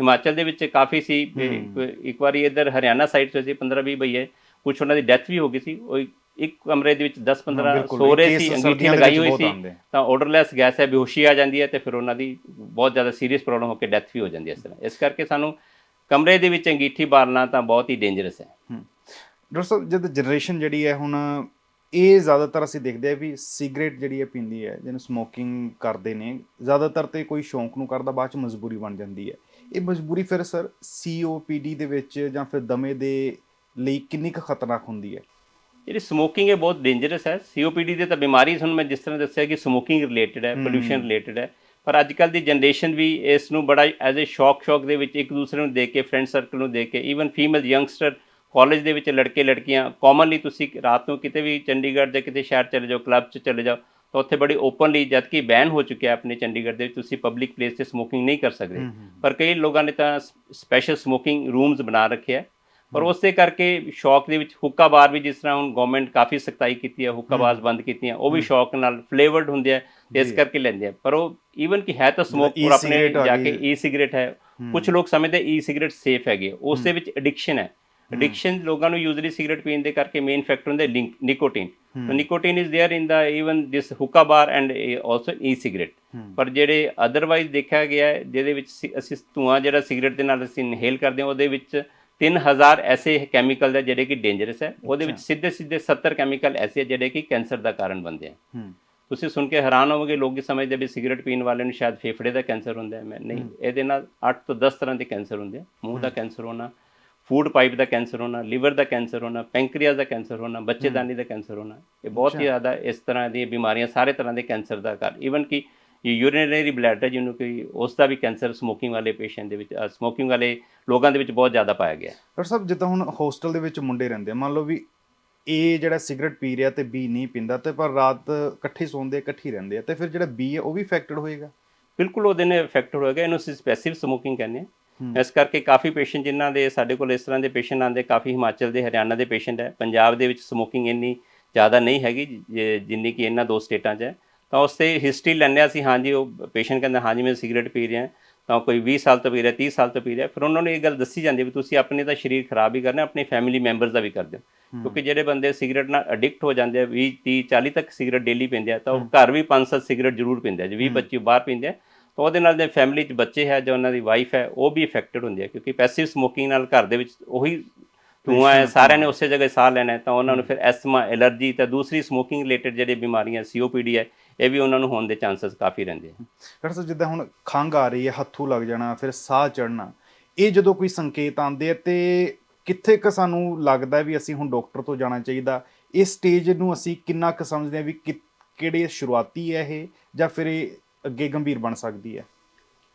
S1: ਹਿਮਾਚਲ ਦੇ ਵਿੱਚ ਕਾਫੀ ਸੀ ਇੱਕ ਵਾਰੀ ਇੱਧਰ ਹਰਿਆਣਾ ਸਾਈਡ ਤੋਂ ਸੀ 15 20 ਭਈਏ ਕੁਝ ਉਹਨਾਂ ਦੀ ਡੈਥ ਵੀ ਹੋ ਗਈ ਸੀ। ਉਹ ਇੱਕ ਕਮਰੇ ਦੇ ਵਿੱਚ 10 15
S2: ਬਿਲਕੁਲ,
S1: ਸੋ ਰਹੇ ਸੀ ਅੰਗੀਠੀ ਲਗਾਈ ਹੋਈ ਸੀ। ਤਾਂ ਆਰਡਰਲੈਸ ਗੈਸ ਹੈ ਬੇਹੋਸ਼ੀ ਆ ਜਾਂਦੀ ਹੈ ਤੇ ਫਿਰ ਉਹਨਾਂ ਦੀ ਬਹੁਤ ਜ਼ਿਆਦਾ ਸੀਰੀਅਸ ਪ੍ਰੋਬਲਮ ਹੋ ਕੇ ਡੈਥ ਵੀ ਹੋ ਜਾਂਦੀ ਹੈ ਇਸ ਤਰ੍ਹਾਂ। ਇਸ ਕਰਕੇ ਸਾਨੂੰ ਕਮਰੇ ਦੇ ਵਿੱਚ ਅੰਗੀਠੀ ਬਾਲਣਾ ਤਾਂ ਬਹੁਤ ਹੀ ਡੇਂਜਰਸ ਹੈ।
S2: ਹੂੰ। ਡਾਕਟਰ ਸਾਹਿਬ ਜਦ ਜਨਰੇਸ਼ਨ ਜਿਹੜੀ ਹੈ ਹੁਣ ਇਹ ਜ਼ਿਆਦਾਤਰ ਅਸੀਂ ਦੇਖਦੇ ਆ ਵੀ ਸਿਗਰਟ ਜਿਹੜੀ ਹੈ ਪੀਂਦੀ ਹੈ ਜਿਹਨੂੰ ਸਮੋਕਿੰਗ ਕਰਦੇ ਨੇ ਜ਼ਿਆਦਾਤਰ ਤੇ ਕੋਈ ਸ਼ੌਂਕ ਨੂੰ ਕਰਦਾ ਬਾਅਦ ਚ ਮਜਬੂਰੀ ਬਣ ਜਾਂਦੀ ਹੈ। ਇਹ ਮਜਬੂਰੀ ਫਿਰ ਸਰ ਸੀਓਪੀਡੀ ਦੇ ਵਿੱਚ ਜਾਂ ਫਿਰ ਦਮੇ ਦੇ ਲਈ ਕਿੰਨੀ ਕੁ ਖਤਰਨਾਕ ਹੁੰਦੀ ਹੈ?
S1: ਜਿਹੜੀ ਸਮੋਕਿੰਗ ਹੈ ਬਹੁਤ ਡੇਂਜਰਸ ਹੈ। ਸੀਓਪੀਡੀ ਦੇ ਤਾਂ ਬਿਮਾਰੀ ਤੁਹਾਨੂੰ ਮੈਂ ਜਿਸ ਤਰ੍ਹਾਂ ਦੱਸਿਆ ਕਿ ਸਮੋਕਿੰਗ ਰਿਲੇਟਡ ਹੈ ਪੋਲੂਸ਼ਨ ਰਿਲੇਟਡ ਹੈ। ਪਰ ਅੱਜ ਕੱਲ ਦੀ ਜਨਰੇਸ਼ਨ ਵੀ ਇਸ ਨੂੰ ਬੜਾ ਐਜ਼ ਅ ਸ਼ੌਕ ਸ਼ੌਕ ਦੇ ਵਿੱਚ ਇੱਕ ਦੂਸਰੇ ਨੂੰ ਦੇਖ ਕੇ ਫਰੈਂਡ ਸਰਕਲ ਨੂੰ ਦੇਖ ਕੇ ਈਵਨ ਫੀਮੇਲ ਯੰਗਸਟਰ ਕਾਲਜ ਦੇ ਵਿੱਚ ਲੜਕੇ ਲੜਕੀਆਂ ਕਾਮਨਲੀ ਤੁਸੀਂ ਰਾਤ ਨੂੰ ਕਿਤੇ ਵੀ ਚੰਡੀਗੜ੍ਹ ਦੇ ਕਿਤੇ ਸ਼ਹਿਰ ਚਲੇ ਜਾਓ ਕਲੱਬ 'ਚ ਚਲੇ ਜਾਓ ਤਾਂ ਉੱਥੇ ਬੜੀ ਓਪਨਲੀ ਜਦ ਕਿ ਬੈਨ ਹੋ ਚੁੱਕਿਆ ਆਪਣੇ ਚੰਡੀਗੜ੍ਹ ਦੇ ਵਿੱਚ। ਤੁਸੀਂ ਪਬਲਿਕ ਪਲੇਸ ਤੇ ਸਮੋਕਿੰਗ ਨਹੀਂ ਕਰ ਸਕਦੇ। ਪਰ ਕਈ ਲੋਕਾਂ ਨੇ ਤਾਂ ਸਪੈਸ਼ਲ ਸਮੋਕਿੰਗ ਰੂਮਸ ਬਣਾ ਰੱਖੇ ਹੈ ਪਰ ਉਸੇ ਕਰਕੇ ਸ਼ੌਕ ਦੇ ਵਿੱਚ ਹੁੱਕਾ ਬਾਰ ਵੀ ਜਿਸ ਤਰ੍ਹਾਂ ਹੁਣ ਗਵਰਨਮੈਂਟ ਕਾਫੀ ਸਖਤਾਈ ਕੀਤੀ ਹੈ ਹੁੱਕਾ ਬਾਜ਼ ਬੰਦ ਕੀਤੀਆਂ ਉਹ ਵੀ ਸ਼ੌਕ ਨਾਲ ਫਲੇਵਰਡ ਹੁੰਦੇ ਆ ਤੇ ਇਸ ਕਰਕੇ ਲੈਂਦੇ ਆ ਪਰ ਉਹ ਈਵਨ ਕਿ ਹੈ ਤਾਂ ਸਮੋਕ
S2: ਜਿੱਦਾਂ
S1: ਪਰ ਆਪਣੇ
S2: e-cigarette ਆ
S1: ਜਾ
S2: ਗਈ।
S1: ਕੇ ਈ ਸਿਗਰਟ ਹੈ ਕੁਝ ਲੋਕ ਸਮਝਦੇ ਈ ਸਿਗਰਟ ਸੇਫ ਹੈਗੇ ਉਸ ਦੇ ਵਿੱਚ ਐਡਿਕਸ਼ਨ ਹੈ ਐਡਿਕਸ਼ਨ ਲੋਕਾਂ ਨੂੰ ਯੂਜ਼ਲੀ ਸਿਗਰਟ ਪੀਣ ਦੇ ਕਰਕੇ ਮੇਨ ਫੈਕਟਰ ਹੁੰਦਾ nicotine nicotine is there in the even this hookah bar and also e cigarette ਪਰ ਜਿਹੜੇ ਅਦਰਵਾਈਜ਼ ਦੇਖਿਆ ਗਿਆ ਹੈ ਜਿਹਦੇ ਵਿੱਚ ਸਿ- ਅਸੀਂ ਧੂਆਂ ਜਿਹੜਾ ਸਿਗਰਟ ਦੇ ਨਾਲ ਅਸੀਂ ਇਨਹੇਲ ਕਰਦੇ ਹਾਂ ਉਹਦੇ ਵਿੱਚ 3000 ਐਸੇ ਕੈਮੀਕਲ ਹੈ ਜਿਹੜੇ ਕਿ ਡੇਂਜਰਸ ਹੈ ਉਹਦੇ ਵਿੱਚ ਸਿੱਧੇ ਸਿੱਧੇ 70 ਕੈਮੀਕਲ ਐਸੇ ਹੈ ਜਿਹੜੇ ਕਿ ਕੈਂਸਰ ਦਾ ਕਾਰਨ ਬਣਦੇ ਆ। ਤੁਸੀਂ ਸੁਣ ਕੇ ਹੈਰਾਨ ਹੋਵੋਗੇ ਲੋਕ ਸਮਝਦੇ ਵੀ ਸਿਗਰਟ ਪੀਣ ਵਾਲੇ ਨੂੰ ਸ਼ਾਇਦ ਫੇਫੜੇ ਦਾ ਕੈਂਸਰ ਹੁੰਦਾ ਹੈ। ਮੈਂ ਨਹੀਂ ਇਹਦੇ ਨਾਲ 8 ਤੋਂ 10 ਤਰ੍ਹਾਂ ਦੇ ਕੈਂਸਰ ਹੁੰਦੇ ਆ। ਮੂੰਹ ਦਾ ਕੈਂਸਰ ਹੋਣਾ ਫੂਡ ਪਾਈਪ ਦਾ ਕੈਂਸਰ ਹੋਣਾ ਲਿਵਰ ਦਾ ਕੈਂਸਰ ਹੋਣਾ ਪੈਂਕਰੀਆਸ ਦਾ ਕੈਂਸਰ ਹੋਣਾ ਬੱਚੇਦਾਨੀ ਦਾ ਕੈਂਸਰ ਹੋਣਾ ਇਹ ਬਹੁਤ ਹੀ ਜ਼ਿਆਦਾ ਇਸ ਤਰ੍ਹਾਂ ਦੀਆਂ ਬਿਮਾਰੀਆਂ ਸਾਰੇ ਤਰ੍ਹਾਂ ਦੇ ਕੈਂਸਰ ਦਾ ਕਾਰਨ ਈਵਨ ਕਿ ਯੂਰੀਨਰੀ ਬਲੈਡਰ ਜਿਹਨੂੰ ਕਿ ਉਸ ਦਾ ਵੀ ਕੈਂਸਰ ਸਮੋਕਿੰਗ ਵਾਲੇ ਪੇਸ਼ੈਂਟ ਦੇ ਵਿੱਚ ਸਮੋਕਿੰਗ ਵਾਲੇ ਲੋਕਾਂ ਦੇ ਵਿੱਚ ਬਹੁਤ ਜ਼ਿਆਦਾ ਪਾਇਆ ਗਿਆ।
S2: ਡਾਕਟਰ ਸਾਹਿਬ ਜਿੱਦਾਂ ਹੁਣ ਹੋਸਟਲ ਦੇ ਵਿੱਚ ਮੁੰਡੇ ਰਹਿੰਦੇ ਆ ਮੰਨ ਲਓ ਵੀ ਏ ਜਿਹੜਾ ਸਿਗਰਟ ਪੀ ਰਿਹਾ ਤੇ ਬੀ ਨਹੀਂ ਪੀਂਦਾ ਤੇ ਪਰ ਰਾਤ ਇਕੱਠੇ ਸੌਂਦੇ ਇਕੱਠੇ ਰਹਿੰਦੇ ਆ ਤੇ ਫਿਰ ਜਿਹੜਾ ਬੀ ਹੈ ਉਹ ਵੀ ਇਫੈਕਟਡ ਹੋਏਗਾ?
S1: ਬਿਲਕੁਲ ਉਹਦੇ ਨੇ ਇਫੈਕਟ ਹੋਏਗਾ ਇਹਨੂੰ ਅਸੀਂ ਸਪੈਸਿਫਿਕ ਸਮੋਕਿੰਗ ਕਹਿੰਦੇ ਹਾਂ। ਇਸ ਕਰਕੇ ਕਾਫੀ ਪੇਸ਼ੈਂਟ ਜਿਨ੍ਹਾਂ ਦੇ ਸਾਡੇ ਕੋਲ ਇਸ ਤਰ੍ਹਾਂ ਦੇ ਪੇਸ਼ੈਂਟ ਆਉਂਦੇ ਕਾਫੀ ਹਿਮਾਚਲ ਦੇ ਹਰਿਆਣਾ ਦੇ ਪੇਸ਼ੈਂਟ ਹੈ। ਪੰਜਾਬ ਦੇ ਵਿੱਚ ਸਮੋਕਿੰਗ ਇੰਨੀ ਜ਼ਿਆਦਾ ਨਹੀਂ ਹੈਗੀ ਜਿੰਨੀ ਕਿ ਇਹਨਾਂ ਦੋ ਸਟੇਟਾਂ 'ਚ ਹੈ। ਤਾਂ ਉਸ ਤੇ ਹਿਸਟਰੀ ਲੈਂਦੇ ਹਾਂ ਅਸੀਂ ਹਾਂਜੀ ਉਹ ਪੇਸ਼ੈਂਟ ਕਹਿੰਦਾ ਹਾਂਜੀ ਮੈਂ ਸਿਗਰਟ ਪੀ ਰਿਹਾ ਤਾਂ ਕੋਈ 20 ਸਾਲ ਤੋਂ ਪੀ ਰਿਹਾ 30 ਸਾਲ ਤੋਂ ਪੀ ਰਿਹਾ ਫਿਰ ਉਹਨਾਂ ਨੂੰ ਇਹ ਗੱਲ ਦੱਸੀ ਜਾਂਦੀ ਵੀ ਤੁਸੀਂ ਆਪਣੇ ਤਾਂ ਸਰੀਰ ਖਰਾਬ ਹੀ ਕਰਨਾ ਆਪਣੇ ਫੈਮਿਲੀ ਮੈਂਬਰਸ ਦਾ ਵੀ ਕਰਦੇ ਹੋ। ਕਿਉਂਕਿ ਜਿਹੜੇ ਬੰਦੇ ਸਿਗਰਟ ਨਾਲ ਐਡਿਕਟ ਹੋ ਜਾਂਦੇ ਆ 20 30 40 ਤੱਕ ਸਿਗਰਟ ਡੇਲੀ ਪੀਂਦੇ ਆ ਤਾਂ ਉਹ ਘਰ ਵੀ 5-7 ਸਿਗਰਟ ਜ਼ਰੂਰ ਪੀਂਦੇ ਆ ਜੇ 20 25 ਬਾਹਰ ਪੀਂਦੇ ਆ ਤਾਂ ਉਹਦੇ ਨਾਲ ਜੇ ਫੈਮਿਲੀ 'ਚ ਬੱਚੇ ਹੈ ਜਾਂ ਉਹਨਾਂ ਦੀ ਵਾਈਫ ਹੈ ਉਹ ਵੀ ਇਫੈਕਟਡ ਹੁੰਦੀ ਹੈ ਕਿਉਂਕਿ ਪੈਸਿਵ ਸਮੋਕਿੰਗ ਨਾਲ ਘਰ ਦੇ ਵਿੱਚ ਉਹੀ ਧੂਆਂ ਹੈ ਸਾਰਿਆਂ ਨੇ ਉਸੇ ਜਗ੍ਹਾ ਸਾਹ ਲੈਣਾ ਤਾਂ ਉਹਨਾਂ ਨੂੰ ਫਿਰ ਐਸਮਾ ਐਲਰਜੀ ਤੇ ਦੂਸਰੀ ਸਮੋਕਿੰਗ ਰਿਲੇਟਡ ਜਿਹੜੇ ਬਿਮਾਰੀਆਂ ਸੀਓਪੀਡੀ ਹੈ ਇਹ ਵੀ ਉਹਨਾਂ ਨੂੰ ਹੋਣ ਦੇ ਚਾਂਸਸ ਕਾਫੀ ਰਹਿੰਦੇ ਆ।
S2: ਡਾਕਟਰ ਸਾਹਿਬ ਜਿੱਦਾਂ ਹੁਣ ਖੰਘ ਆ ਰਹੀ ਹੈ ਹੱਥੂ ਲੱਗ ਜਾਣਾ ਫਿਰ ਸਾਹ ਚੜਨਾ ਇਹ ਜਦੋਂ ਕੋਈ ਸੰਕੇਤ ਆਉਂਦੇ ਆ ਤੇ ਕਿੱਥੇ ਕ ਸਾਨੂੰ ਲੱਗਦਾ ਵੀ ਅਸੀਂ ਹੁਣ ਡਾਕਟਰ ਤੋਂ ਜਾਣਾ ਚਾਹੀਦਾ? ਇਸ ਸਟੇਜ ਨੂੰ ਅਸੀਂ ਕਿੰਨਾ ਕੁ ਸਮਝਦੇ ਹਾਂ ਵੀ ਕਿ- ਕਿਹੜੇ ਸ਼ੁਰੂਆਤੀ ਹੈ ਇਹ ਜਾਂ ਫਿਰ ਇਹ ਅੱਗੇ ਗੰਭੀਰ ਬਣ ਸਕਦੀ ਹੈ?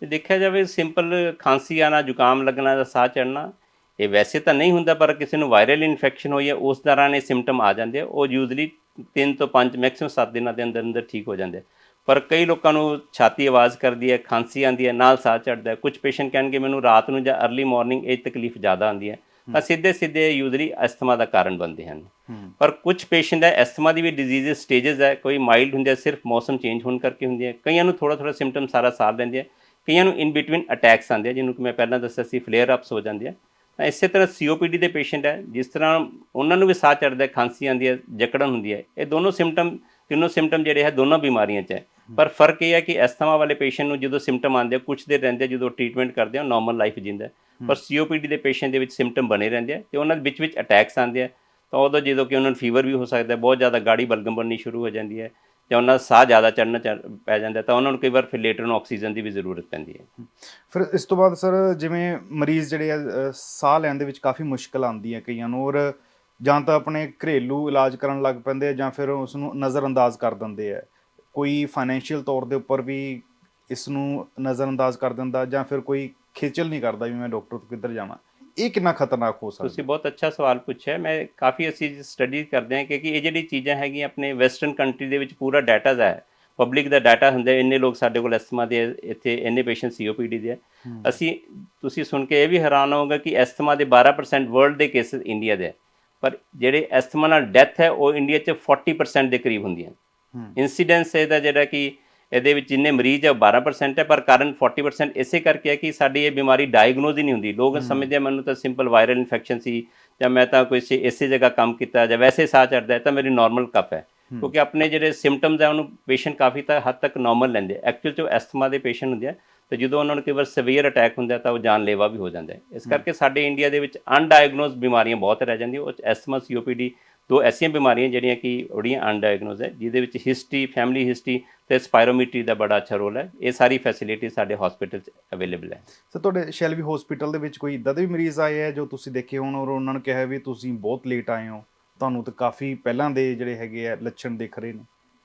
S1: ਦੇਖਿਆ ਜਾਵੇ ਸਿੰਪਲ ਖਾਂਸੀ ਆਣਾ ਜ਼ੁਕਾਮ ਲੱਗਣਾ ਜਾਂ ਸਾਹ ਚੜਨਾ ਇਹ ਵੈਸੇ ਤਾਂ ਨਹੀਂ ਹੁੰਦਾ ਪਰ ਕਿਸੇ ਨੂੰ ਵਾਇਰਲ ਇਨਫੈਕਸ਼ਨ ਹੋਈ ਹੈ ਉਸ ਦੌਰਾਨ ਇਹ ਸਿੰਪਟਮ ਆ ਜਾਂਦੇ ਆ। ਉਹ ਯੂਜ਼ਲੀ ਤਿੰਨ ਤੋਂ ਪੰਜ ਮੈਕਸਿਮਮ 7 ਦਿਨਾਂ ਦੇ ਅੰਦਰ ਅੰਦਰ ਠੀਕ ਹੋ ਜਾਂਦੇ ਪਰ ਕਈ ਲੋਕਾਂ ਨੂੰ ਛਾਤੀ ਆਵਾਜ਼ ਕਰਦੀ ਹੈ ਖਾਂਸੀ ਆਉਂਦੀ ਹੈ ਨਾਲ ਸਾਹ ਚੜਦਾ ਹੈ। ਕੁਝ ਪੇਸ਼ੈਂਟ ਕਹਿਣਗੇ ਮੈਨੂੰ ਰਾਤ ਨੂੰ ਜਾਂ ਅਰਲੀ ਮਾਰਨਿੰਗ ਇਹ ਤਕਲੀਫ ਜ਼ਿਆਦਾ ਆਉਂਦੀ ਹੈ। ਤਾਂ ਸਿੱਧੇ ਸਿੱਧੇ ਯੂਜ਼ਲੀ ਅਸਥਮਾ ਦਾ ਕਾਰਨ ਬਣਦੇ ਹਨ। ਪਰ ਕੁਝ ਪੇਸ਼ੈਂਟ ਹੈ ਅਸਥਮਾ ਦੀ ਵੀ ਡਿਜ਼ੀਜ਼ਸ ਸਟੇजेस ਹੈ। ਕੋਈ ਮਾਈਲਡ ਹੁੰਦੀ ਹੈ ਸਿਰਫ ਮੌਸਮ ਚੇਂਜ ਹੋਣ ਕਰਕੇ ਹੁੰਦੀ ਹੈ ਕਈਆਂ ਨੂੰ ਥੋੜਾ ਥੋੜਾ ਸਿੰਪਟਮ ਸਾਰਾ ਸਾਲ ਲੈਂਦੇ ਆ। ਕਈਆਂ ਨੂੰ ਇਨ ਬਿਟਵੀਨ ਅਟੈਕਸ ਆਉਂਦੇ ਆ ਜਿਹਨੂੰ ਕਿ ਮੈਂ ਪਹਿਲਾਂ ਦੱਸਿਆ ਸੀ ਫਲੇਅਰ ਅਪਸ ਹੋ ਜਾਂਦੇ ਆ। ਤਾਂ ਇਸੇ ਤਰ੍ਹਾਂ ਸੀਓਪੀਡੀ ਦੇ ਪੇਸ਼ੈਂਟ ਹੈ ਜਿਸ ਤਰ੍ਹਾਂ ਉਹਨਾਂ ਨੂੰ ਵੀ ਸਾਹ ਚੜਦਾ ਖਾਂਸੀ ਆਉਂਦੀ ਹੈ ਜਕੜਨ ਹੁੰਦੀ ਹੈ ਇਹ ਦੋਨੋਂ ਸਿੰਪਟਮ ਤਿੰਨੋਂ ਸਿੰਪਟਮ ਜਿਹੜੇ ਹੈ ਦੋਨੋਂ ਬਿਮਾਰੀਆਂ 'ਚ ਹੈ। ਪਰ ਫ਼ਰਕ ਇਹ ਹੈ ਕਿ ਅਸਥਮਾ ਵਾਲੇ ਪੇਸ਼ੈਂਟ ਨੂੰ ਜਦੋਂ ਸਿੰਪਟਮ ਆਉਂਦੇ ਆ ਕੁਝ ਦੇਰ ਰਹਿੰਦੇ ਜਦੋਂ ਟ੍ਰੀਟਮੈਂਟ ਕਰਦੇ ਆ ਨਾਰਮਲ ਲਾਈਫ ਜਿੰਦਾ। ਪਰ ਸੀਓਪੀਡੀ ਦੇ ਪੇਸ਼ੈਂਟ ਦੇ ਵਿੱਚ ਸਿੰਪਟਮ ਬਣੇ ਰਹਿੰਦੇ ਆ ਤੇ ਉਹਨਾਂ ਦੇ ਵਿੱਚ ਵਿੱਚ ਅਟੈਕਸ ਆਉਂਦੇ ਆ। ਤਾਂ ਉਦੋਂ ਜਦੋਂ ਕਿ ਉਹਨਾਂ ਨੂੰ ਫੀਵਰ ਵੀ ਹੋ ਸਕਦਾ ਬਹੁਤ ਜ਼ਿਆਦਾ ਗਾੜੀ ਬਲਗਮ ਬਣਨੀ ਸ਼ੁਰੂ ਹੋ ਜਾਂਦੀ ਹੈ। ਜਾਂ ਉਹਨਾਂ ਦਾ ਸਾਹ ਜ਼ਿਆਦਾ ਚੜਨਾ ਪੈ ਜਾਂਦਾ, ਤਾਂ ਉਹਨਾਂ ਨੂੰ ਕਈ ਵਾਰ ਫਿਰ ਲੇਟਰ ਨੂੰ ਆਕਸੀਜਨ ਦੀ ਵੀ ਜ਼ਰੂਰਤ ਪੈਂਦੀ ਹੈ।
S2: ਫਿਰ ਇਸ ਤੋਂ ਬਾਅਦ ਸਰ, ਜਿਵੇਂ ਮਰੀਜ਼ ਜਿਹੜੇ ਆ ਸਾਹ ਲੈਣ ਦੇ ਵਿੱਚ ਕਾਫੀ ਮੁਸ਼ਕਲ ਆਉਂਦੀ ਹੈ ਕਈਆਂ ਨੂੰ, ਔਰ ਜਾਂ ਤਾਂ ਆਪਣੇ ਘਰੇਲੂ ਇਲਾਜ ਕਰਨ ਲੱਗ ਪੈਂਦੇ ਆ, ਜਾਂ ਫਿਰ ਉਸ ਨੂੰ ਨਜ਼ਰਅੰਦਾਜ਼ ਕਰ ਦਿੰਦੇ ਆ। ਕੋਈ ਫਾਈਨੈਂਸ਼ੀਅਲ ਤੌਰ ਦੇ ਉੱਪਰ ਵੀ ਇਸ ਨੂੰ ਨਜ਼ਰਅੰਦਾਜ਼ ਕਰ ਦਿੰਦਾ, ਜਾਂ ਫਿਰ ਕੋਈ ਖੇਚਲ ਨਹੀਂ ਕਰਦਾ ਵੀ ਮੈਂ ਡਾਕਟਰ ਤੋਂ ਕਿੱਧਰ ਜਾਵਾਂ। ਇਹ ਕਿੰਨਾ ਖਤਰਨਾਕ ਹੋ ਸਕਦਾ
S1: ਤੁਸੀਂ ਬਹੁਤ ਅੱਛਾ ਸਵਾਲ ਪੁੱਛਿਆ। ਮੈਂ ਕਾਫੀ ਅਸੀਂ ਸਟੱਡੀ ਕਰਦੇ ਹਾਂ ਕਿਉਂਕਿ ਇਹ ਜਿਹੜੀ ਚੀਜ਼ਾਂ ਹੈਗੀਆਂ ਆਪਣੇ ਵੈਸਟਰਨ ਕੰਟਰੀ ਦੇ ਵਿੱਚ ਪੂਰਾ ਡਾਟਾ ਹੈ ਪਬਲਿਕ ਦਾ ਡਾਟਾ ਹੁੰਦਾ ਇੰਨੇ ਲੋਕ ਸਾਡੇ ਕੋਲ ਐਸਥਮਾ ਦੇ ਇੱਥੇ ਇੰਨੇ ਪੇਸ਼ੈਂਟ ਸੀਓਪੀਡੀ ਦੇ ਅਸੀਂ ਤੁਸੀਂ ਸੁਣ ਕੇ ਇਹ ਵੀ ਹੈਰਾਨ ਹੋਵੋਗੇ ਕਿ ਐਸਥਮਾ ਦੇ 12% ਵਰਲਡ ਦੇ ਕੇਸਿਸ ਇੰਡੀਆ ਦੇ। ਪਰ ਜਿਹੜੇ ਐਸਥਮਾ ਨਾਲ ਡੈਥ ਹੈ ਉਹ ਇੰਡੀਆ 'ਚ 40% ਦੇ ਕਰੀਬ ਹੁੰਦੀਆਂ
S2: ਹੂੰ।
S1: ਇਨਸੀਡੈਂਸ ਇਹਦਾ ਜਿਹੜਾ ਕਿ ਇਹਦੇ ਵਿੱਚ ਜਿੰਨੇ ਮਰੀਜ਼ ਹੈ ਉਹ 12% ਹੈ ਪਰ ਕਾਰਨ 40% ਇਸੇ ਕਰਕੇ ਹੈ ਕਿ ਸਾਡੀ ਇਹ ਬਿਮਾਰੀ ਡਾਇਗਨੋਜ਼ ਹੀ ਨਹੀਂ ਹੁੰਦੀ। ਲੋਕ ਸਮਝਦੇ ਆ ਮੈਨੂੰ ਤਾਂ ਸਿੰਪਲ ਵਾਇਰਲ ਇਨਫੈਕਸ਼ਨ ਸੀ ਜਾਂ ਮੈਂ ਤਾਂ ਕੋਈ ਇਸੇ ਜਗ੍ਹਾ ਕੰਮ ਕੀਤਾ ਜਾਂ ਵੈਸੇ ਸਾਹ ਚੜਦਾ ਹੈ ਤਾਂ ਮੇਰੀ ਨਾਰਮਲ ਕਪ ਹੈ। ਕਿਉਂਕਿ ਆਪਣੇ ਜਿਹੜੇ ਸਿੰਪਟਮਸ ਹੈ ਉਹਨੂੰ ਪੇਸ਼ੈਂਟ ਕਾਫੀ ਤਾਂ ਹੱਦ ਤੱਕ ਨਾਰਮਲ ਲੈਂਦੇ ਐਕਚੁਅਲ ਚ ਐਸਥਮਾ ਦੇ ਪੇਸ਼ੈਂਟ ਹੁੰਦੇ ਆ ਤੇ ਜਦੋਂ ਉਹਨਾਂ ਨੂੰ ਕਈ ਵਾਰ ਸਵੀਅਰ ਅਟੈਕ ਹੁੰਦਾ ਤਾਂ ਉਹ ਜਾਨਲੇਵਾ ਵੀ ਹੋ ਜਾਂਦਾ ਹੈ। ਇਸ ਕਰਕੇ ਸਾਡੇ ਇੰਡੀਆ ਦੇ ਵਿੱਚ ਅਨਡਾਇਗਨੋਜ਼ ਬਿਮਾਰੀਆਂ ਬਹੁਤ ਰਹਿ ਜਾਂਦੀਆਂ। ਉਹ ਐਸਥਮਾ ਸੀਓਪੀਡੀ ਦੋ ਐਸੀਆਂ ਬਿਮਾਰੀਆਂ ਜਿਹੜੀਆਂ ਕਿ ਬੜੀਆਂ ਅਨਡਾਇਗਨੋਜ਼ ਹੈ ਜਿਹਦੇ ਵਿੱਚ ਹਿਸਟਰੀ ਫੈਮਿਲੀ ਹਿਸਟਰੀ ਤੇ ਸਪਾਇਰੋਮੀਟਰੀ ਦਾ ਬੜਾ ਅੱਛਾ ਰੋਲ ਹੈ। ਇਹ ਸਾਰੀ ਫੈਸਿਲਿਟੀ ਸਾਡੇ ਹਸਪੀਟਲ 'ਚ ਅਵੇਲੇਬਲ ਹੈ।
S2: ਸਰ ਤੁਹਾਡੇ ਸ਼ੈਲਵੀ ਹਸਪੀਟਲ ਦੇ ਵਿੱਚ ਕੋਈ ਇਦਾਂ ਦੇ ਵੀ ਮਰੀਜ਼ ਆਏ ਆ ਜੋ ਤੁਸੀਂ ਦੇਖੇ ਹੋਣ ਔਰ ਉਹਨਾਂ ਨੂੰ ਕਿਹਾ ਵੀ ਤੁਸੀਂ ਬਹੁਤ ਲੇਟ ਆਏ ਹੋ? ਤੁਹਾਨੂੰ ਤਾਂ ਕਾਫੀ ਪਹਿਲਾਂ ਦੇ ਜਿਹੜੇ ਹੈਗੇ ਆ ਲੱਛਣ ਦਿਖ ਰਹੇ ਨੇ।